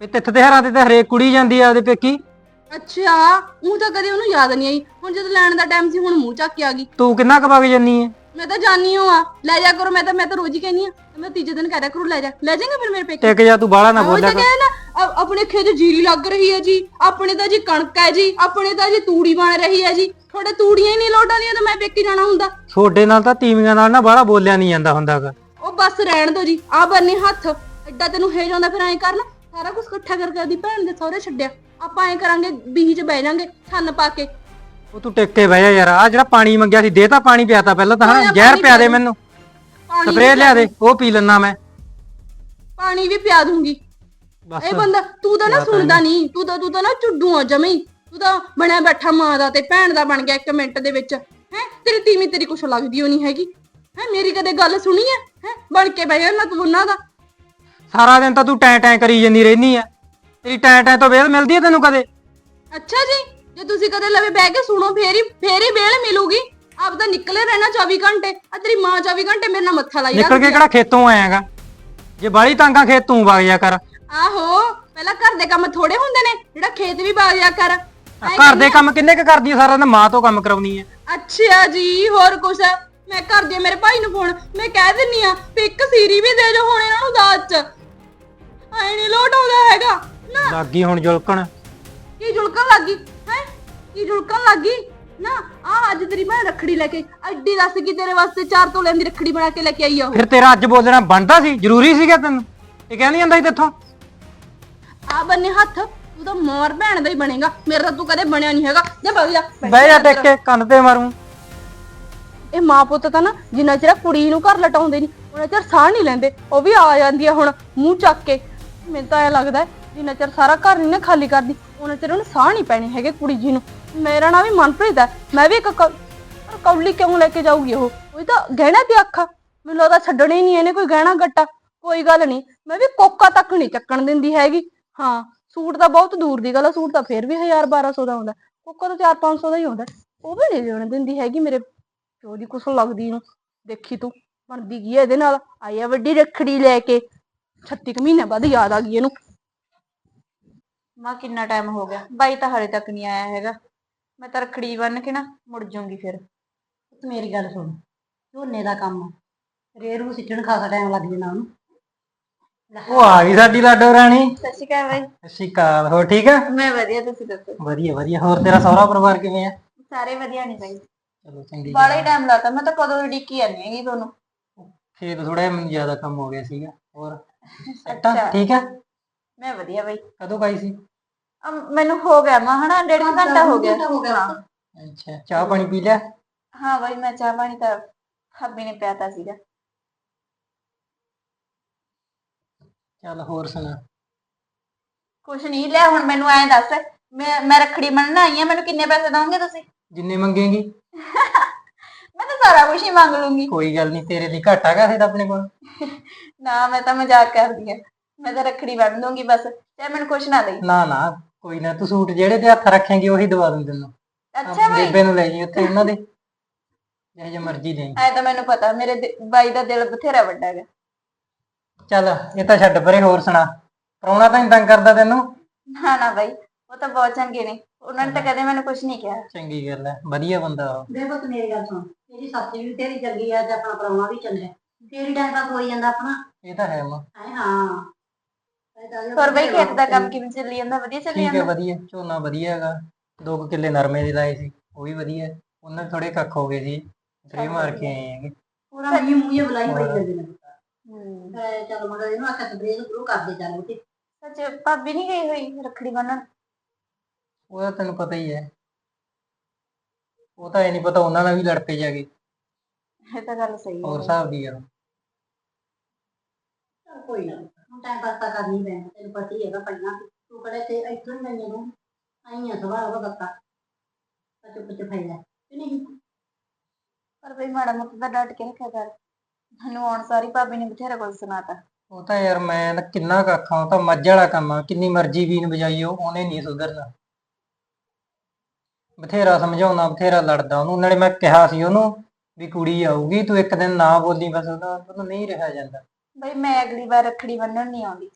ਇਹ ਤਿੱਥ ਤਿਉਹਾਰਾਂ ਤੇ ਤਾਂ ਹਰੇਕ ਕੁੜੀ ਜਾਂਦੀ ਆ ਆਪਦੇ ਪੇਕੀ। ਅੱਛਾ ਉਹ ਤਾਂ ਕਦੇ ਉਹਨੂੰ ਯਾਦ ਨਹੀਂ ਆਈ। ਹੁਣ ਜਦ ਲੈਣ ਦਾ ਟਾਈਮ ਸੀ ਹੁਣ ਮੂੰਹ ਚੱਕ ਕੇ ਆ ਗਈ। ਤੂੰ ਕਿੰਨਾ ਕੁ ਵਗ ਜੰਨੀ ਐ ਮੈਂ ਤਾਂ ਜਾਨੀ ਹਾਂ ਆ। ਲੈ ਜਾ ਕਰੋ ਮੈਂ ਤਾਂ ਮੈਂ ਤਾਂ ਰੋਜ਼ ਹੀ ਕਹਿੰਨੀ ਆ। ਮੈਂ ਤੀਜੇ ਦਿਨ ਕਹਿ ਦਿਆ ਕਰੋ ਲੈ ਜਾ। ਲੈ ਜਾਏਗਾ ਫਿਰ ਮੇਰੇ ਪੇਕੇ? ਟਿਕ ਜਾ ਤੂੰ ਬਾਲਾ ਨਾ ਉਹ ਬੋਲਿਆ ਤਾਂ ਕਰ। ਕਹਿੰਦਾ ਨਾ ਅ- ਆਪਣੇ ਖੇਤ ਜੀਰੀ ਲੱਗ ਰਹੀ ਹੈ ਜੀ। ਆਪਣੇ ਤਾਂ ਜੀ ਕਣਕ ਹੈ ਜੀ। ਆਪਣੇ ਤਾਂ ਜੀ ਤੂੜੀ ਬਣ ਰਹੀ ਹੈ ਜੀ। ਤੁਹਾਡੇ ਤੂੜੀਆਂ ਹੀ ਨਹੀਂ ਲੋਟ ਆਉਂਦੀਆਂ ਤਾਂ ਮੈਂ ਪੇਕੇ ਜਾਣਾ ਹੁੰਦਾ। ਛੋਡੇ ਨਾਲ ਤਾਂ ਤੀਵੀਆਂ ਨਾਲ ਨਾ ਬਾਲਾ ਬੋਲਿਆ ਨਹੀਂ ਜਾਂਦਾ ਹੁੰਦਾਗਾ ਉਹ ਬਸ ਰਹਿਣ ਦੋ ਜੀ। ਆ ਬੰਨੇ ਹੱਥ। ਐਡਾ ਤੈਨੂੰ ਹੇਜ ਆਉਂਦਾ ਫਿਰ ਐਂ ਕਰ ਨਾ ਸਾਰਾ ਕੁਝ ਇਕੱਠਾ ਕਰਕੇ ਆਦੀ ਭੈਣ ਦੇ ਸਹੁਰੇ ਛੱਡਿਆ। ਆਪਾਂ ਐਂ ਕਰਾਂਗੇ ਬੀਜ ਬਹਿ ਜਾਾਂਗੇ ਛੰਨ ਪਾ ਕੇ। ਉਹ ਤੂੰ ਟਿਕ ਕੇ ਬਹਿ ਜਾ ਯਾਰ ਆ ਜਿਹੜਾ ਪਾਣੀ ਮੰਗਿਆ ਸੀ ਦੇ ਤਾਂ ਪਾਣੀ ਪਿਆਤਾ ਪਹਿਲਾਂ ਤਾਂ ਹਾਂ, ਪਾਣੀ ਜ਼ਹਿਰ ਪਿਆ ਦੇ ਮੈਨੂੰ। ਪਾਣੀ ਸਪਰੇਅ ਲਿਆ ਦੇ ਉਹ ਪੀ ਲੈਣਾ ਮੈਂ। ਪਾਣੀ ਵੀ ਪਿਆ ਦੂੰਗੀ। ਬਸ। ਇਹ ਬੰਦਾ ਤੂੰ ਤਾਂ ਨਾ ਸੁਣਦਾ ਨਹੀਂ। ਤੂੰ ਤਾਂ ਤੂੰ ਤਾਂ ਨਾ ਚੁੱਡੂ ਆ ਜਮਈ ਤੂੰ ਤਾਂ ਬਣਿਆ ਬੈਠਾ ਮਾਂ ਦਾ ਤੇ ਭੈਣ ਦਾ ਬਣ ਗਿਆ ਇੱਕ ਮਿੰਟ ਦੇ ਵਿੱਚ। ਹੈ? ਤੇਰੀ ਤੀਵੀਂ ਤੇਰੀ ਕੁਛ ਲੱਗਦੀ ਓ ਨਹੀਂ ਹੈਗੀ। ਹੈ? ਮੇਰੀ ਕਦੇ ਗੱਲ ਸੁਣੀ ਹੈ ਹੈ? ਬਣ ਕੇ ਬਹਿ ਜਾ ਨਾ ਤੂੰ ਉਹਨਾਂ ਦਾ। ਸਾਰਾ ਦਿਨ ਤਾਂ ਤੂੰ ਟੈਂ ਟੈਂ ਕਰੀ ਜਾਂਦੀ ਰਹਿਨੀ ਆ ਤੇਰੀ ਟੈਂ ਟੈਂ ਤੋਂ ਵੇਲ ਮਿਲਦੀ ਆ ਤੈਨੂੰ ਕਦੇ? ਅੱਛਾ ਜੀ ਜੇ ਤੁਸੀਂ ਕਦੇ ਲਵੇ ਬਹਿ ਕੇ ਸੁਣੋ ਫੇਰ ਹੀ ਫੇਰ ਹੀ ਵੇਲ ਮਿਲੂਗੀ। ਆਪ ਤਾਂ ਨਿਕਲੇ ਰਹਿਣਾ 24 ਘੰਟੇ। ਆ ਤੇਰੀ ਮਾਂ 24 ਘੰਟੇ ਮੇਰੇ ਨਾਲ ਮੱਥਾ ਲਾਈ ਨਿਕਲ ਕੇ। ਕਿਹੜਾ ਖੇਤੋਂ ਆਇਆਗਾ ਜੇ ਬਾਲੀ ਤੰਗਾ ਖੇਤ ਤੂੰ ਵਗ ਜਾ ਕਰ। ਆਹੋ ਪਹਿਲਾਂ ਘਰ ਦੇ ਕੰਮ ਥੋੜੇ ਹੁੰਦੇ ਨੇ ਜਿਹੜਾ ਖੇਤ ਵੀ ਬਾਗ ਜਾ ਕਰ। ਘਰ ਦੇ ਕੰਮ ਕਿੰਨੇ ਕ ਕਰਦੀ ਆ? ਸਾਰਾ ਦਿਨ ਮਾਂ ਤੋਂ ਕੰਮ ਕਰਾਉਣੀ ਆ। ਅੱਛਾ ਜੀ ਹੋਰ ਕੁਛ। ਮੈਂ ਕਰਦੀ ਆ ਮੇਰੇ ਭਾਈ ਨੂੰ ਫੋਨ। ਮੈਂ ਕਹਿ ਦਿੰਨੀ ਆ ਵੀ ਇੱਕ ਸੀਰੀ ਵੀ ਦੇ ਜੋ ਹੁਣ ਇਹਨਾਂ ਨੂੰ ਦਾਜ ਚ। ਆਈ ਨਹੀਂ ਲੋਟ ਆਉਂਦਾ ਹੈਗਾ। ਨਾ। ਲੱਗੀ ਹੁਣ ਜੁਲਕਣ। ਕੀ ਜੁਲਕਣ ਲੱਗੀ? ਹੈ? ਕੀ ਜੁਲਕਣ ਲੱਗੀ? ਨਾ ਆ ਅੱਜ ਤੇਰੀ ਭੈਣ ਰੱਖੜੀ ਲੈ ਕੇ ਐਡੀ ਦੱਸ ਕੀ ਤੇਰੇ ਵਾਸਤੇ ਚਾਰ ਤੋਲਿਆਂ ਦੀ ਰੱਖੜੀ ਬਣਾ ਕੇ ਲੈ ਕੇ ਆਈ ਆ ਉਹ। ਫਿਰ ਤੇਰਾ ਅੱਜ ਬੋਲਣਾ ਬਣਦਾ ਸੀ? ਜ਼ਰੂਰੀ ਸੀਗਾ ਤੈਨੂੰ? ਇਹ ਕਹਿੰਦੀ ਜਾਂਦਾ ਸੀ ਤੇਥੋਂ? ਆ ਬੰਨੇ ਹੱਥ ਤੂੰ ਤਾਂ ਮੋਰ ਭੈਣ ਦਾ ਹੀ ਬਣੇਗਾ। ਮੇਰਾ ਤਾਂ ਤੂੰ ਕਦੇ ਬਣਿਆ ਨਹੀਂ ਹੈਗਾ। ਜਾ ਬਗ ਜਾ ਬਹਿ ਜਾ ਟਿਕ ਕੇ ਕੰਨ ਤੇ ਮਾਰੂੰ। ਇਹ ਮਾਂ ਪੁੱਤ ਤਾਂ ਨਾ ਜਿੰਨਾ ਚਿਰ ਕੁੜੀ ਨੂੰ ਘਰ ਲਟਾਉਂਦੇ ਨਹੀਂ ਉਹਨਾਂ ਚਿਰ ਸਾਹ ਨਹੀਂ ਲੈਂਦੇ। ਉਹ ਵੀ ਆ ਜਾਂਦੀ ਆ ਹੁਣ ਮੂੰਹ ਚੱਕ ਕੇ। ਮੈਨੂੰ ਤਾਂ ਐ ਲੱਗਦਾ ਹੈ, ਜਿੰਨਾ ਚਿਰ ਸਾਰਾ ਘਰ ਨਹੀਂ ਨਾ ਖਾਲੀ ਕਰਦੀ ਉਹਨਾਂ ਚਿਰ ਉਹਨੂੰ ਸਾਹ ਨਹੀਂ ਪੈਣੇ ਹੈਗੇ ਕੁੜੀ ਜੀ ਨੂੰ। ਮੇਰਾ ਨਾਂ ਵੀ ਮਨਪ੍ਰੀਤ ਹੈ, ਮੈਂ ਵੀ ਇੱਕ ਕੌ- ਪਰ ਕੌਲੀ ਕਿਉਂ ਲੈ ਕੇ ਜਾਊਗੀ ਉਹ? ਉਹ ਤਾਂ ਗਹਿਣਾ ਤੇ ਅੱਖਾਂ ਮੈਨੂੰ ਲੱਗਦਾ ਛੱਡਣੀ ਨਹੀਂ ਇਹਨੇ ਕੋਈ ਗਹਿਣਾ ਗੱਟਾ। ਕੋਈ ਗੱਲ ਨਹੀਂ, ਮੈਂ ਵੀ ਕੋਕਾ ਤੱਕ ਨਹੀਂ ਚੱਕਣ ਦਿੰਦੀ ਹੈਗੀ। ਹਾਂ, ਸੂਟ ਤਾਂ ਬਹੁਤ ਦੂਰ ਦੀ ਗੱਲ ਆ, ਸੂਟ ਤਾਂ ਫੇਰ ਵੀ 1000 1200 ਦਾ ਆਉਂਦਾ। ਕੋਕਾ ਤਾਂ 4 500 ਦਾ ਹੀ ਆਉਂਦਾ। ਉਹ ਵੀ ਨਹੀਂ ਲੈਣ ਦਿੰਦੀ ਹੈਗੀ ਮੇਰੇ ਪਿਓ ਦੀ ਕੁਛ ਲੱਗਦੀ ਨੂੰ। ਦੇਖੀ ਤੂੰ, ਬਣਦੀ ਕੀ ਹੈ ਇਹਦੇ ਨਾਲ? ਆਈ ਆ ਵੱਡੀ ਰੱਖੜੀ ਲੈ ਕੇ। 36 ਕੁ ਮਹੀਨੇ ਬਾਅਦ ਯਾਦ ਆ ਗਈ ਇਹਨੂੰ। ਮਾਂ ਕਿੰਨਾ ਟਾਈਮ ਹੋ ਗਿਆ? ਬਾਈ ਤਾਂ ਹਾਲੇ ਤੱਕ ਨਹੀਂ ਆਇਆ ਹੈਗਾ। ਮੈਂ ਤਾਂ ਰੱਖੜੀ ਬੰਨ ਕੇ ਨਾ ਮੁੜ ਜਾਊਂਗੀ ਫਿਰ। ਤੂੰ ਮੇਰੀ ਗੱਲ ਸੁਣ। ਝੋਨੇ ਦਾ ਕੰਮ ਰੇਰੂ ਸਿੱਟਣ ਖਾਸਾ ਟਾਈਮ ਲੱਗ ਜਾਣਾ ਉਹਨੂੰ। ਉਹ ਆ ਗਈ ਸਾਡੀ ਲਾਡੋ ਰਾਣੀ। ਸਤਿ ਸ਼੍ਰੀ ਅਕਾਲ ਬਾਈ। ਸਤਿ ਸ਼੍ਰੀ ਅਕਾਲ। ਹੋਰ ਠੀਕ ਆ? ਮੈਂ ਵਧੀਆ ਤੁਸੀਂ ਦੱਸੋ? ਵਧੀਆ ਵਧੀਆ। ਹੋਰ ਤੇਰਾ ਸਹੁਰਾ ਪਰਿਵਾਰ ਕਿਵੇਂ ਆ? ਸਾਰੇ ਵਧੀਆ ਨੇ ਬਾਈ। ਚਲੋ ਚੰਗੀ ਬਾਲਾ ਹੀ ਟਾਈਮ ਲਾਤਾ। ਮੈਂ ਤਾਂ ਕਦੋਂ ਦੀ ਡਿੱਕੀ ਆਨੀ ਹੈਗੀ ਤੁਹਾਨੂੰ। ਖੇਤ ਥੋੜਾ ਜ਼ਿਆਦਾ ਕੰਮ ਹੋ ਗਿਆ ਸੀਗਾ। ਹੋਰ? ਸੈਟਾ? ਅੱਛਾ। ਠੀਕ ਆ? ਮੈਂ ਵਧੀਆ ਬਾਈ। ਕਦੋਂ ਕਾਈ ਸੀ? ਅਮ, ਮੈਨੂੰ ਹੋ ਗਿਆ ਮਾਂ ਹਨਾ? ਡੇਢ ਕੁ ਘੰਟਾ ਹੋ ਗਿਆ। ਹੋ। ਅੱਛਾ ਚਾਹ ਪਾਣੀ ਪੀ ਲਿਆ? ਹਾਂ ਬਾਈ ਮੈਂ ਚਾਹ ਪਾਣੀ ਤਾਂ ਹੱਬੀ ਨੇ ਪਿਆਤਾ ਸੀਗਾ। ਚੱਲ ਹੋਰ ਸੁਣਾ। ਕੁਛ ਨਹੀਂ ਲਿਆ ਹੁਣ ਮੈਨੂੰ ਐਂ ਦੱਸ ਮੈਂ ਮੈਂ ਰੱਖੜੀ ਬੰਨਣ ਆਈ ਆ ਮੈਨੂੰ ਕਿੰਨੇ ਪੈਸੇ ਦੋਗੇ ਤੁਸੀਂ? ਜਿੰਨੇ ਮੰਗੇਗੀ? ਮੈਂ ਤਾਂ ਸਾਰਾ ਕੁਝ ਹੀ ਮੰਗ ਲੂੰਗੀ। ਕੋਈ ਗੱਲ ਨਹੀਂ ਤੇਰੇ ਲਈ ਘਾਟਾ ਗਾ ਸੀ ਤਾਂ ਆਪਣੇ ਕੋਲ। ਨਾ ਮੈਂ ਤਾਂ ਮਜ਼ਾਕ ਕਰਦੀ ਆ। ਮੈਂ ਤਾਂ ਰੱਖੜੀ ਬੰਨ ਦੂੰਗੀ ਬਸ ਚਾਹੇ ਮੈਨੂੰ ਕੁਛ ਨਾ ਦੇਈ। ਨਾ ਨਾ। ਕੋਈ ਨਾ ਤੂੰ ਸੂਟ ਜਿਹੜੇ ਤੇ ਹੱਥ ਰੱਖੇਂਗੀ ਉਹੀ ਦਵਾ ਦੂੰ ਤੈਨੂੰ। ਅੱਛਾ ਬਾਈ। ਬੇਬੇ ਨੂੰ ਲੈ ਜੀ ਉੱਥੇ ਉਹਨਾਂ ਦੇ। ਜਿਹੇ ਜੇ ਮਰਜ਼ੀ ਦੇ ਐ ਤਾਂ ਮੈਨੂੰ ਪਤਾ ਮੇਰੇ ਦਿ- ਬਾਈ ਦਾ ਦਿਲ ਬਥੇਰਾ ਵੱਡਾ ਹੈਗਾ। ਚੱਲ ਇਹ ਤਾਂ ਛੱਡ ਪਰੇ ਹੋਰ ਸੁਣਾ। ਪ੍ਰਾਹੁਣਾ ਤਾਂ ਨੀ ਤੰਗ ਕਰਦਾ ਤੈਨੂੰ? ਨਾ ਨਾ ਬਾਈ ਉਹ ਤਾਂ ਬਹੁਤ ਚੰਗੇ ਨੇ। ਉਹਨਾਂ ਨੇ ਤਾਂ ਕਦੇ ਮੈਨੂੰ ਕੁਝ ਨਹੀਂ ਕਿਹਾ। ਚੰਗੀ ਗੱਲ ਹੈ ਵਧੀਆ ਬੰਦਾ ਉਹ। ਦੇ ਪੁੱਤ ਮੇਰੀ ਗੱਲ ਸੁਣ। ਤੇਰੀ ਸੱਸ ਵੀ ਤੇਰੀ ਚੰਗੀ ਆ ਤੇ ਆਪਣਾ ਪਰਵਾਹ ਵੀ ਚੰਗਾ ਹੀ ਟਾਈਮ ਪਾਸ ਹੋਈ ਜਾਂਦਾ ਆਪਣਾ। ਇਹ ਤਾਂ ਹੈ ਮਾਂ। ਹੈ ਹਾਂ। ਤਾਂ ਹੋਰ ਬਈ ਖੇਤ ਦਾ ਕੰਮ ਕਿਵੇਂ ਚੱਲੀ ਜਾਂਦਾ? ਵਧੀਆ ਚੱਲੀ ਠੀਕ ਹੈ ਜਾਂਦਾ? ਵਧੀਆ। ਝੋਨਾ ਵਧੀਆ ਹੈਗਾ। ਦੋ ਕੁ ਕਿੱਲੇ ਨਰਮੇ ਦੇ ਲਾਏ ਸੀ ਉਹ ਵੀ ਵਧੀਆ। ਹੈ। ਉਹਨਾਂ ਥੋੜੇ ਕੱਖ ਹੋ ਗਏ ਸੀ ਸਪਰੇ ਮਾਰ ਕੇ ਆਏ ਹੈਗੇ। ਪੂਰਾ ਮੀਂਹ ਮੂੰਹ ਬੁਲਾਈ ਪਈ ਜਾਂਦੇ ਨੇ ਹੂੰ। ਤੇ ਚਲ ਮਗਰ ਇਹਨੂੰ ਆਖਿਆ ਸਪਰੇਅ ਸ਼ੁਰੂ ਕਰਦੇ ਚੱਲ ਤੇ ਸੱਚ ਭਾਬੀ ਨਹੀਂ ਗਈ ਹੋਈ ਰੱਖੜੀ ਬੰਨਣ? ਉਹਦਾ ਤੈਨੂੰ ਪਤਾ ਹੀ ਹੈ। ਉਹ ਤਾਂ ਇਹ ਨਹੀਂ ਪਤਾ ਉਹਨਾਂ ਨਾਲ ਵੀ ਲੜ ਪਏ ਜਾਗੇ ਇਹ ਤਾਂ ਗੱਲ ਸਹੀ ਹੋਰ ਹੈ ਹਿਸਾਬ ਦੀ ਚੱਲ ਕੋਈ ਨਾ। ਹੁਣ ਟਾਈਮ ਪਾਸ ਤਾਂ ਕਰਨੀ ਪੈਣਾ ਤੈਨੂੰ ਪਤਾ ਹੀ ਹੈਗਾ ਪਹਿਲਾਂ ਤੂੰ ਕਦੇ ਤੇ ਇੱਥੋਂ ਹੀ ਗਈਆਂ ਨੂੰ ਆਈਆਂ ਸਵਾਲ ਉਹਦਾ ਬੱਤਾ ਤਾਂ ਚੁੱਪ ਚੁੱਪ ਫੈਲਾ ਕਿ ਨਹੀਂ? ਪਰ ਬਈ ਮਾੜਾ ਮੋਟਾ ਤਾਂ ਡਟ ਕੇ ਰੱਖਿਆ ਕਰ। ਮੈਨੂੰ ਆਉਣ ਸਾਰੀ ਭਾਬੀ ਨੇ ਬਥੇਰਾ ਕੁਝ ਸੁਣਾਤਾ। ਉਹ ਤਾਂ ਯਾਰ ਮੈਂ ਤਾਂ ਕਿੰਨਾ ਕੁ ਆਖਾਂ ਉਹ ਤਾਂ ਮੱਝ ਵਾਲਾ ਕੰਮ ਆ। ਕਿੰਨੀ ਮਰਜ਼ੀ ਵੀਨ ਵਜਾਈਓ ਉਹਨੇ ਨਹੀਂ ਸੁਧਰਨਾ। ਬਥੇਰਾ ਸਮਝਾਉਣਾ ਬਥੇਰਾ ਲੜਦਾ ਉਹਨੂੰ। ਨਾਲੇ ਮੈਂ ਕਿਹਾ ਸੀ ਉਹਨੂੰ ਵੀ ਕੁੜੀ ਆਊਗੀ ਤੂੰ ਇੱਕ ਦਿਨ ਨਾ ਬੋਲੀ ਬਸ ਉਹਦਾ ਉਹਨੂੰ ਨਹੀਂ ਰਿਹਾ ਜਾਂਦਾ। ਬਈ ਮੈਂ ਅਗਲੀ ਵਾਰ ਰੱਖੜੀ ਬੰਨਣ ਨਹੀਂ ਆਉਂਦੀ।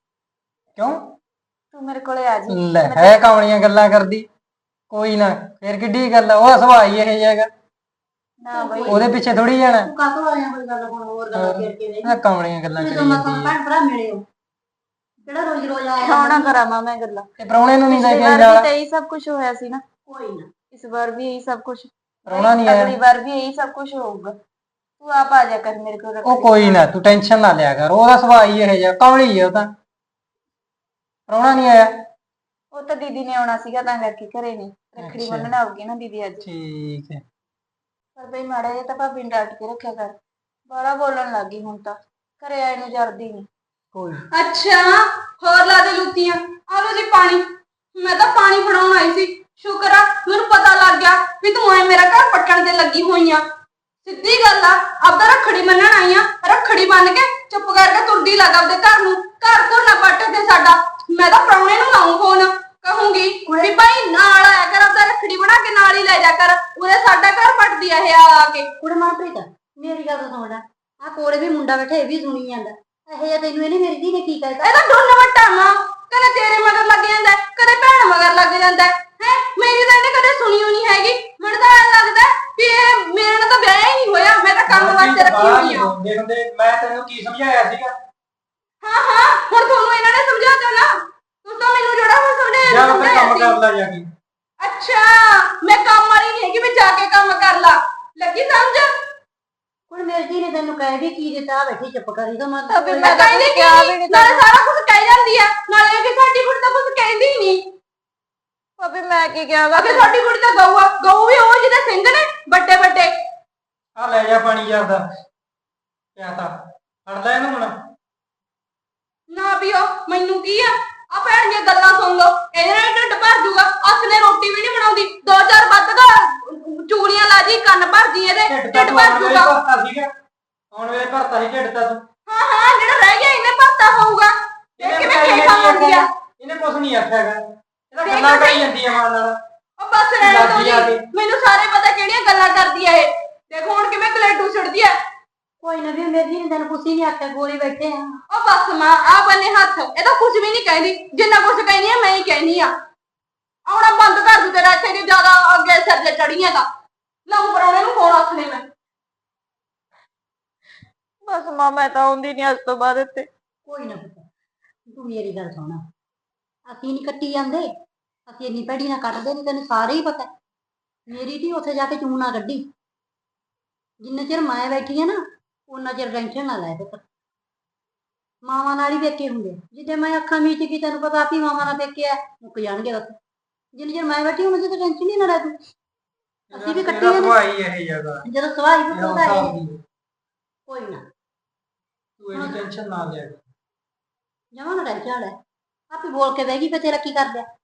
ਕਿਉਂ? ਤੂੰ ਮੇਰੇ ਕੋਲੇ ਆ ਜੀ। ਲੈ ਹੈ ਕਾਵਲੀਆਂ ਗੱਲਾਂ ਕਰਦੀ। ਕੋਈ ਨਾ ਫੇਰ ਕਿੱਡੀ ਗੱਲ ਆ ਉਹ ਸੁਭਾਅ ਹੀ ਇਹ ਜਾਏਗਾ ਨਾ ਬਈ। ਉਹਦੇ ਪਿੱਛੇ ਥੋੜੀ ਜਾਣਾ। ਤੂੰ ਕਾਹਤੋਂ ਆਇਆ ਕੋਈ ਗੱਲ ਹੁਣ ਹੋਰ ਗੱਲਾਂ ਫੇਰ ਕੇ ਨਹੀਂ ਇਹ ਕਾਵਲੀਆਂ ਗੱਲਾਂ ਕਰੀ ਤਾਂ ਜਾਂਦੀ ਮਸਾਂ ਹੈ ਭੈਣ ਭਰਾ ਮਿਲੇ ਹੋ ਕਿਹੜਾ ਰੋਜ਼ ਰੋਜ਼ ਆਇਆ ਖਾਉਣਾ ਕਰਾਵਾਂ ਮੈਂ ਗੱਲਾਂ। ਤੇ ਪ੍ਰਾਹੁਣੇ ਨੂੰ ਨਹੀਂ ਲੈ ਪਿਛਲੀ ਕੇ ਵਾਰ ਜਾਣਾ ਤਾਂ ਇਹੀ ਸਭ ਕੁਝ ਹੋਇਆ ਸੀ ਨਾ। ਕੋਈ ਨਾ। ਇਸ ਵਾਰ ਵੀ ਇਹੀ ਸਭ ਕੁਝ ਪ੍ਰਾਹੁਣਾ ਨਹੀਂ ਆਇਆ। ਅਗਲੀ ਵਾਰ ਵੀ ਇਹੀ ਸਭ ਕੁਝ ਹੋਊਗਾ। ਤੂੰ ਆਪ ਆ ਜਾ ਕਰ ਮੇਰੇ ਕੋਲ ਉਹ ਕੋਈ ਨਾ ਤੂੰ ਟੈਨਸ਼ਨ ਨਾ ਲਿਆ ਕਰ ਉਹਦਾ ਸੁਭਾਅ ਹੀ ਇਹ ਜਿਹਾ ਕਾਵਲੀ ਹੈ ਉਹ ਤਾਂ। ਪ੍ਰਾਹੁਣਾ ਨਹੀਂ ਆਇਆ? ਉਹ ਤਾਂ ਦੀਦੀ ਨੇ ਆਉਣਾ ਸੀਗਾ ਤਾਂ ਕਰਕੇ ਘਰੇ ਨਹੀਂ ਰੱਖੜੀ। ਬੰਨਣ ਆਉਗੀ ਨਾ ਦੀਦੀ ਅੱਜ। ਠੀਕ ਹੈ। ਪਰ ਬਈ ਮਾੜਾ ਜਿਹਾ ਤਾਂ ਭਾਬੀ ਨੂੰ ਡਾਟ ਕੇ ਰੱਖਿਆ ਕਰ। ਬਾਲਾ ਬੋਲਣ ਲੱਗ ਗਈ ਹੁਣ ਤਾਂ। ਘਰੇ ਆਏ ਨੂੰ ਜਰਦੀ ਨਹੀਂ ਕੋਈ ਅੱਛਾ ਹੋਰ ਲਾ ਦੇ ਲੁੱਤੀਆਂ ਆ ਲੋ ਜੀ ਪਾਣੀ। ਮੈਂ ਤਾਂ ਪਾਣੀ ਫੜਾਉਣ ਆਈ ਸੀ। ਸ਼ੁਕਰ ਆ ਮੈਨੂੰ ਪਤਾ ਲੱਗ ਗਿਆ ਵੀ ਤੂੰ ਐ ਮੇਰਾ ਘਰ ਪੱਟਣ ਤੇ ਲੱਗੀ ਹੋਈ ਆ। ਸਿੱਧੀ ਗੱਲ ਆ ਆਪਦਾ ਰੱਖੜੀ ਮੰਨਣ ਆਈ ਆ ਰੱਖੜੀ ਬੰਨ ਕੇ ਚੁੱਪ ਕਰਕੇ ਤੁਰਦੀ ਲੱਗ ਆਪਦੇ ਘਰ ਨੂੰ। ਘਰ ਘਰ ਨਾ ਪੱਟ ਤੇ ਸਾਡਾ ਮੈਂ ਤਾਂ ਪ੍ਰਾਹੁਣੇ ਨੂੰ ਲਾਉਂ ਫੋਨ ਕਹੂੰਗੀ ਵੀ ਭਾਈ ਨਾਲ ਆਇਆ ਕਰ ਆਪਦਾ ਰੱਖੜੀ ਬਣਾ ਕੇ ਨਾਲ ਹੀ ਲੈ ਜਾ ਕਰ ਉਹਦੇ ਸਾਡਾ ਘਰ ਪੱਟਦੀ ਆ ਇਹ ਆ ਆ ਕੇ। ਕੁੜੇ ਮਨਪ੍ਰੀਤ ਮੇਰੀ ਗੱਲ ਤਾਂ ਸੁਣ ਲੈ ਆ ਕੋਲੇ ਵੀ ਮੁੰਡਾ ਬੈਠਾ ਇਹ ਵੀ ਸੁਣੀ ਜਾਂਦਾ। ਇਹ ਜਿਹਾ ਤੈਨੂੰ ਇਹਨੇ ਮੇਰੀ ਧੀ ਨੇ ਕੀ ਕਹਿਤਾ ਇਹ ਤਾਂ ਦੋਨ ਵੱਟਾ ਮਾਂ ਕਦੇ ਤੇਰੇ ਮਗਰ ਲੱਗ ਜਾਂਦਾ ਹੈ, ਕਦੇ ਭੈਣ ਮਗਰ ਲੱਗ ਜਾਂਦਾ ਹੈ? ਮੇਰੀ ਤਾਂ ਇਹਨੇ ਕਦੇ ਸੁਣੀ ਹੋਈ ਨਹੀਂ ਹੈਗੀ ਮੈਨੂੰ ਤਾਂ ਐਂ ਲੱਗਦਾ ਹੈ ਵੀ ਇਹ ਮੇਰੇ ਨਾਲ ਤਾਂ ਵਿਆਹ ਹੀ ਨਹੀਂ ਹੋਇਆ ਮੈਂ ਤਾਂ ਕੰਮ ਵਾਸਤੇ ਰੱਖੀ ਹੋਈ ਆ। ਹੁੰਦੇ ਹੁੰਦੇ ਮੈਂ ਤੈਨੂੰ ਕੀ ਸਮਝਾਇਆ ਸੀਗਾ? ਹਾਂ ਹਾਂ ਹੁਣ ਤੁਹਾਨੂੰ ਇਹਨਾਂ ਨੇ ਸਮਝਾਤਾ ਨਾ। ਤੂੰ ਤਾਂ ਮੈਨੂੰ ਜਿਹੜਾ ਹੁਣ ਸਮਝਾਇਆ ਜਾ ਸਮਝਾਇਆ ਕੰਮ। ਕਰ ਲੈ ਜਾ ਕੇ। ਅੱਛਾ ਮੈਂ ਕੰਮ ਵਾਲੀ ਨਹੀਂ ਹੈਗੀ ਵੀ ਜਾ ਕੇ ਕੰਮ ਕਰ ਲਾ। ਲੱਗੀ ਸਮਝ? ਕੁੜੇ ਮੇਰੀ ਧੀ ਨੇ ਤੈਨੂੰ ਕਹਿ ਵੀ ਕੀ ਦਿੱਤਾ ਬੈਠੀ ਚੁੱਪ ਕਰੀ ਤਾਂ ਮੈਂ ਅਬੇ ਮੈਂ ਮੈਂ ਤਾਂ ਤਾਂ ਕਹਿੰਦੀ ਕਿਹਾ ਵੀ ਨਹੀਂ ਨਾਲੇ ਸਾਰਾ ਕੁਝ ਕਹਿ ਜਾਂਦੀ ਆ। ਨਾਲੇ ਕਿ ਸਾਡੀ ਕੁੜੀ ਤਾਂ ਕੁਝ ਕਹਿੰਦੀ ਨਹੀਂ। ਭਾਬੀ ਮੈਂ ਕੀ ਕਿਹਾਗਾ ਅਗੇ ਸਾਡੀ ਕੁੜੀ ਤਾਂ ਗਊ ਆ। ਗਊ ਵੀ ਉਹ ਜਿਹਦੇ ਸਿੰਘ ਨੇ ਵੱਡੇ ਵੱਡੇ। ਆ ਲੈ ਜਾ ਪਾਣੀ ਜਾਂਦਾ ਪਿਆ ਤਾਂ? ਫੜ ਲੈ ਇਹਨੂੰ ਹੁਣ। ਨਾ ਪੀਓ ਮੈਨੂੰ ਕੀ ਆ? ਆ ਭੈਣ ਦੀਆਂ ਗੱਲਾਂ ਸੁਣ ਲਓ। ਇਹਦੇ ਨਾਲ ਢਿੱਡ ਭਰ ਜੂਗਾ। ਨੇ ਰੋਟੀ ਵੀ ਨਹੀਂ ਬਣਾਉਂਦੀ। ਦੋ ਚਾਰ ਵੱਧ ਗਾ ਚੂੜੀਆਂ ਲਾ ਜੀ ਕੰਨ ਭਰਦੀ ਇਹਦੇ। ਢਿੱਡ ਭਰ ਜੂਗਾ। ਸੀਗਾ। ਆਉਣ ਵੇਲੇ ਭਰਤਾ ਸੀ ਢਿੱਡ ਤਾਂ ਤੂੰ। ਹਾਂ ਹਾਂ ਜਿਹੜਾ ਰਹਿ ਗਿਆ ਇਹਨੇ ਭਰਤਾ ਹੋਊਗਾ। ਇਹ ਕਿਵੇਂ ਖੇਖਾ ਕੀ ਮੰਦੀ ਆ? ਇਹਨੇ ਕੁਝ ਨਹੀਂ ਆਖਿਆਗਾ ਗੱਲਾਂ ਕਰੀ ਜਾਂਦੀ ਆ ਮਾਂ ਨਾਲ। ਉਹ ਬਸ ਰਹਿਣ ਦੋ ਲਾਡੀ ਆ ਜੀ। ਗਈ। ਮੈਨੂੰ ਸਾਰੇ ਪਤਾ ਕਿਹੜੀਆਂ ਗੱਲਾਂ ਕਰਦੀ ਆ ਇਹ। ਦੇਖੋ ਹੁਣ ਕਿਵੇਂ ਕਲੇਟੂ ਛੱਡਦੀ ਆ। ਕੋਈ ਨਾ ਵੀ ਮੇਰੀ ਨੇ ਤੈਨੂੰ ਕੁਛ ਹੀ ਨਹੀਂ ਆਖਿਆ ਗੋਲੀ ਬੈਠੇ ਆ। ਉਹ ਬਸ ਮਾਂ ਆ ਬੰਨੇ ਹੱਥ। ਇਹ ਤਾਂ ਕੁਝ ਵੀ ਨਹੀਂ ਕਹਿੰਦੀ। ਜਿੰਨਾ ਕੁਝ ਕਹਿੰਦੀ ਆ ਮੈਂ ਹੀ ਕਹਿੰਦੀ ਆ। ਆਉਣਾ ਬੰਦ ਕਰ ਦੂ ਤੇਰਾ ਇੱਥੇ ਜੇ ਜ਼ਿਆਦਾ ਅੱਗੇ ਸਿਰ ਤੇ ਚੜੀਆਂ ਤਾਂ। ਲਾਉਂ ਪਰੌਣੇ ਨੂੰ ਫੋਨ ਹੱਥ ਨੇ ਮੈਂ। ਬਸ ਮਾਂ ਮੈਂ ਤਾਂ ਆਉਂਦੀ ਨਹੀਂ ਅੱਜ ਤੋਂ ਬਾਅਦ ਇੱਥੇ। ਕੋਈ ਨਾ ਪੁੱਤ ਤੂੰ ਮੇਰੀ ਗੱਲ ਸੁਣ। ਅਸੀਂ ਨਹੀਂ ਕੱਟੀ ਜਾਂਦੇ। ਅਸੀਂ ਇੰਨੀ ਪੈੜੀ ਨਾ ਕੱਟਦੇ ਨਹੀਂ ਤੈਨੂੰ ਸਾਰੇ ਹੀ ਪਤਾ। ਮੇਰੀ ਧੀ ਉੱਥੇ ਜਾ ਕੇ ਚੂੰ ਨਾ ਕੱਢੀ। ਜਿੰਨੇ ਚਿਰ ਮੈਂ ਬੈਠੀ ਆ ਨਾ ਉਹਨਾਂ ਚਿਰ ਟੈਨਸ਼ਨ ਨਾ ਲੈ ਪੁੱਤ। ਮਾਵਾਂ ਨਾਲ ਹੀ ਵੇਖੇ ਹੁੰਦੇ ਆ। ਜਿੱਦੇ ਮੈਂ ਅੱਖਾਂ ਮੀਚ ਕੇ ਤੈਨੂੰ ਪਤਾ ਆਪੀ ਮਾਵਾਂ ਨਾਲ ਵੇਖਿਆ ਮੁੱਕ ਜਾਣਗੇ ਬਸ। ਜਿੰਨੇ ਚਿਰ ਮੈਂ ਬੈਠੀ ਉਹਨਾਂ ਚਿਰ ਟੈਨਸ਼ਨ ਹੀ ਨਾ ਲੈ ਤੂੰ। ਅਸੀਂ ਵੀ ਕੱਟੀ ਇਹਦਾ ਜਾਂਦੇ ਇਹ ਸਵਾਈ ਪੁੱਤ ਹੈ ਦੀ ਹੈ। ਕੋਈ ਨਾ। ਤੂੰ ਇਹਦੀ ਟੈਨਸ਼ਨ ਨਾ ਲਿਆ ਕਰ। ਜਮਾ ਨਾ ਟੈਨਸ਼ਨ ਲੈ। ਆਪੇ ਬੋਲ ਕੇ ਬਹਿ ਗਈ ਫੇ ਤੇਰਾ ਕੀ ਕਰ ਲਿਆ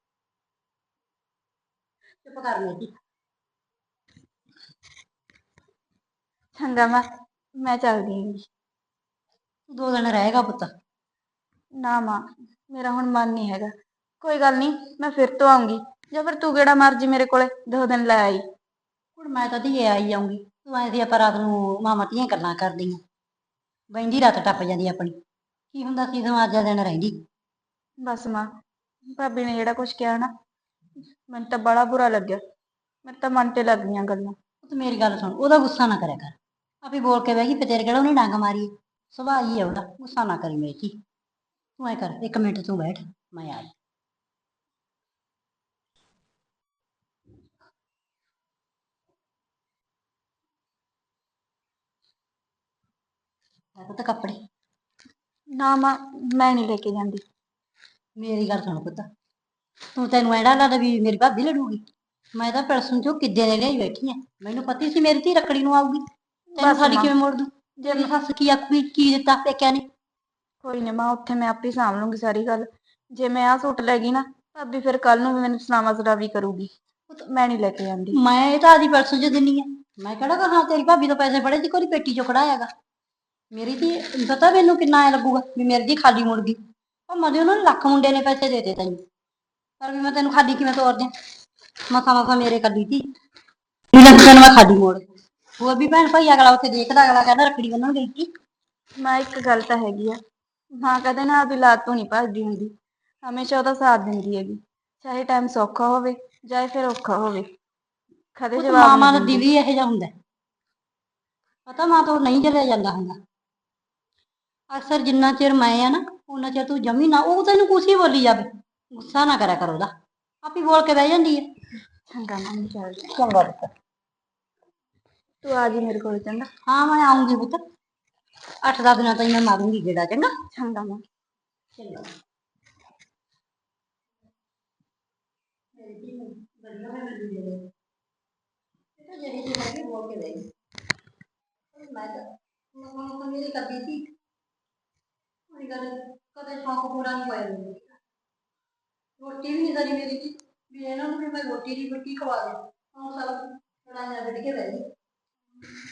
ਚੁੱਪ ਕਰ ਮੇਰੀ ਚੰਗਾ ਮਾਂ ਮੈਂ ਚੱਲਦੀ ਹਾਂ ਦੋ ਦਿਨ ਰਹੇਗਾ ਪੁੱਤ। ਨਾ ਮਾਂ ਮੇਰਾ ਹੁਣ ਮਨ ਨਹੀਂ ਹੈਗਾ। ਕੋਈ ਗੱਲ ਨਹੀਂ ਮੈਂ ਫਿਰ ਤੋਂ ਆਉਂਗੀ ਜਾਂ ਫਿਰ ਤੂੰ ਕਿਹੜਾ ਮਰਜ਼ੀ ਮੇਰੇ ਕੋਲੇ ਦੋ ਦਿਨ ਲੈ ਆਈ। ਹੁਣ ਮੈਂ ਤਾਂ ਧੀਏ ਆਈ ਜਾਊਂਗੀ ਤੂੰ ਐਂ ਦੀ ਆਪਾਂ ਰਾਤ ਨੂੰ ਮਾਮਾ ਧੀਆਂ ਗੱਲਾਂ ਕਰਦੀਆਂ। ਬੈਂਦੀ ਰਾਤ ਟੱਪ ਜਾਂਦੀ ਆਪਣੀ। ਕੀ ਹੁੰਦਾ ਸੀ ਸਮਾਜ ਦਿਨ ਰਹਿੰਦੀ। ਬਸ ਮਾਂ ਭਾਬੀ ਨੇ ਜਿਹੜਾ ਕੁਝ ਕਿਹਾ ਨਾ ਮੈਨੂੰ ਤਾਂ ਬੜਾ ਬੁਰਾ ਲੱਗਿਆ। ਮੇਰੇ ਤਾਂ ਮਨ ਤੇ ਲੱਗ ਗਈਆਂ ਗੱਲਾਂ। ਤੂੰ ਮੇਰੀ ਗੱਲ ਸੁਣ ਉਹਦਾ ਗੁੱਸਾ ਨਾ ਕਰਿਆ ਕਰ। ਆਪੇ ਬੋਲ ਕੇ ਬਹਿ ਗਈ ਫੇ ਤੇਰੇ ਕਿਹੜਾ ਉਹਨੇ ਡਾਂਗ ਮਾਰੀ। ਸੁਭਾਅ ਹੀ ਹੈ ਉਹਦਾ ਗੁੱਸਾ ਨਾ ਕਰੀ ਮੇਰੀ ਧੀ। ਤੂੰ ਐ ਕਰ ਇੱਕ ਮਿੰਟ ਤੂੰ ਬੈਠ ਮੈਂ ਆ। ਲੈ ਪੁੱਤ ਕੱਪੜੇ। ਨਾ ਮਾਂ ਮੈਂ ਨਹੀਂ ਲੈ ਕੇ ਜਾਂਦੀ। ਮੇਰੀ ਗੱਲ ਸੁਣ ਪੁੱਤ। ਤੂੰ ਤੈਨੂੰ ਐੜਾ ਲੱਗਦਾ ਵੀ ਮੇਰੀ ਭਾਬੀ ਲੜੂਗੀ। ਮੈਂ ਤਾਂ ਪਰਸੋਂ ਚੋਂ ਕਿੱਦੇ ਨੇ ਲਈ ਬੈਠੀ ਆ। ਮੈਨੂੰ ਪਤਾ ਹੀ ਸੀ ਮੇਰੀ ਧੀ ਰੱਖੜੀ ਨੂੰ ਆਊਗੀ। ਤੈਨੂੰ ਬਸ ਸਾਡੀ ਮਾਂ। ਕਿਵੇਂ ਮੋੜ ਦੂੰ ਜੇ ਮੇਰੀ ਸੱਸ ਕੀ ਆਖੂਗੀ ਕੀ ਦਿੱਤਾ ਪੇਕਿਆਂ ਨੇ? ਕੋਈ ਨਹੀਂ ਮਾਂ ਉੱਥੇ ਮੈਂ ਆਪੇ ਸਾਂਭ ਲੂੰਗੀ ਸਾਰੀ ਗੱਲ। ਜੇ ਮੈਂ ਆਹ ਸੂਟ ਲੈ ਗਈ ਨਾ ਭਾਬੀ ਫਿਰ ਕੱਲ ਨੂੰ ਵੀ ਮੈਨੂੰ ਸੁਨਾਵਾ ਸਰਾਵੀ ਕਰੂਗੀ। ਮੈਂ ਨਹੀਂ ਲੈ ਕੇ ਜਾਂਦੀ ਮੈਂ ਇਹ ਤਾਂ ਆਦੀ ਪਰਸੋਂ ਚ ਦਿੰਨੀ ਆ। ਮੈਂ ਕਿਹੜਾ ਕਹਾਂ ਤੇਰੀ ਭਾਬੀ ਤੋਂ ਪੈਸੇ ਫੜੇ ਸੀ ਕੋਈ ਪੇਟੀ ਚੋਂ ਕਢਾਇਆਗਾ ਮੇਰੀ ਧੀ ਪਤਾ ਮੈਨੂੰ ਕਿੰਨਾ ਐ ਲੱਗੂਗਾ ਵੀ ਮੇਰੀ ਧੀ ਖਾਲੀ ਮੁੜ ਗਈ। ਉਹ ਮਦੇ ਉਹਨਾਂ ਨੇ ਲੱਖ ਮੁੰਡੇ ਨੇ ਪੈਸੇ ਦੇਤੇ ਤੈਨੂੰ। ਪਰ ਵੀ ਮੈਂ ਤੈਨੂੰ ਖਾਲੀ ਕਿਵੇਂ ਤੋਰ ਦਿਆਂ? ਮਸਾ ਮਸਾ ਮੇਰੇ ਧੀ ਵੀ ਲੱਖ ਤੈਨੂੰ ਮੈਂ ਖਾਲੀ ਮੋੜ। ਹੋਰ ਵੀ ਭੈਣ ਭਾਈ ਅਗਲਾ ਉੱਥੇ ਦੇਖਦਾ ਅਗਲਾ ਕਹਿੰਦਾ ਰੱਖੜੀ ਬੰਨਣ ਗਈ ਸੀ ਮਾਂ ਇੱਕ ਗੱਲ ਤਾਂ ਹੈਗੀ ਆ। ਮਾਂ ਕਦੇ ਨਾ ਆਪਦੀ ਲਾਤ ਤੋਂ ਨਹੀਂ ਭੱਜਦੀ ਹੁੰਦੀ। ਹਮੇਸ਼ਾ ਉਹਦਾ ਸਾਥ ਦਿੰਦੀ ਹੈਗੀ। ਚਾਹੇ ਟਾਈਮ ਸੌਖਾ ਹੋਵੇ ਚਾਹੇ ਫਿਰ ਔਖਾ ਹੋਵੇ। ਕਦੇ ਉਹ ਜਵਾਬ ਮਾਮਾ ਨਹੀਂ ਦਾ ਦਿੰਦੀ। ਦਿਲ ਹੀ ਇਹੋ ਜਿਹਾ ਹੁੰਦਾ। ਹੈ। ਪਤਾ ਮਾਂ ਤੋਂ ਨਹੀਂ ਜਲਿਆ ਜਾਂਦਾ ਹੁੰਦਾ। ਅਕਸਰ ਜਿੰਨਾ ਚਿਰ ਮੈਂ ਆ ਨਾ ਉਹਨਾਂ ਚਿਰ ਤੂੰ ਜਮੀ ਨਾ ਉਹ ਤੈਨੂੰ ਕੁਛ ਹੀ ਬੋਲੀ ਜਾਵੇ। ਗੁੱਸਾ ਨਾ ਕਰਿਆ ਕਰ ਉਹਦਾ। ਆਪੀ ਬੋਲ ਕੇ ਬਹਿ ਜਾਂਦੀ ਹੈ ਚੰਗਾ ਮੰਮੀ ਚੱਲ। ਚੰਗਾ ਪੁੱਤ। ਤੂੰ ਆ ਜੀ ਮੇਰੇ ਕੋਲ ਚੰਗਾ। ਹਾਂ ਮੈਂ ਆਉਂਗੀ ਪੁੱਤ। ਅੱਠ ਦਸ ਦਿਨਾਂ ਤਾਈਂ ਮੈਂ ਮਾਰੂੰਗੀ ਗੇੜਾ ਚੰਗਾ? ਚੰਗਾ ਮਾਂ। ਚੰਗਾ। ਜਿਹੜੀ ਤੇ ਹੈਗੀ ਬੋਲ ਕੇ ਬਹਿ ਗਈ। ਮੈਂ ਤਾਂ ਮੰਮਾ ਨੂੰ ਮੇਰੀ ਕਰਦੀ ਸੀ। ਕੋਈ ਗੱਲ ਕਦੇ ਸ਼ੌਕ ਪੂਰਾ ਨਹੀਂ ਹੋਇਆ ਰੋਟੀ ਵੀ ਨਹੀਂ ਸਰੀ ਮੇਰੀ ਦੀ ਵੀ ਇਹਨਾਂ ਨੂੰ ਵੀ ਮੈਂ ਰੋਟੀ ਦੀ ਰੋਟੀ ਖਵਾ ਦੇ ਹੁਣ ਸਾਰਾ ਲੜਾਈਆਂ ਵਿੱਢ ਕੇ ਬਹਿ ਗਈ।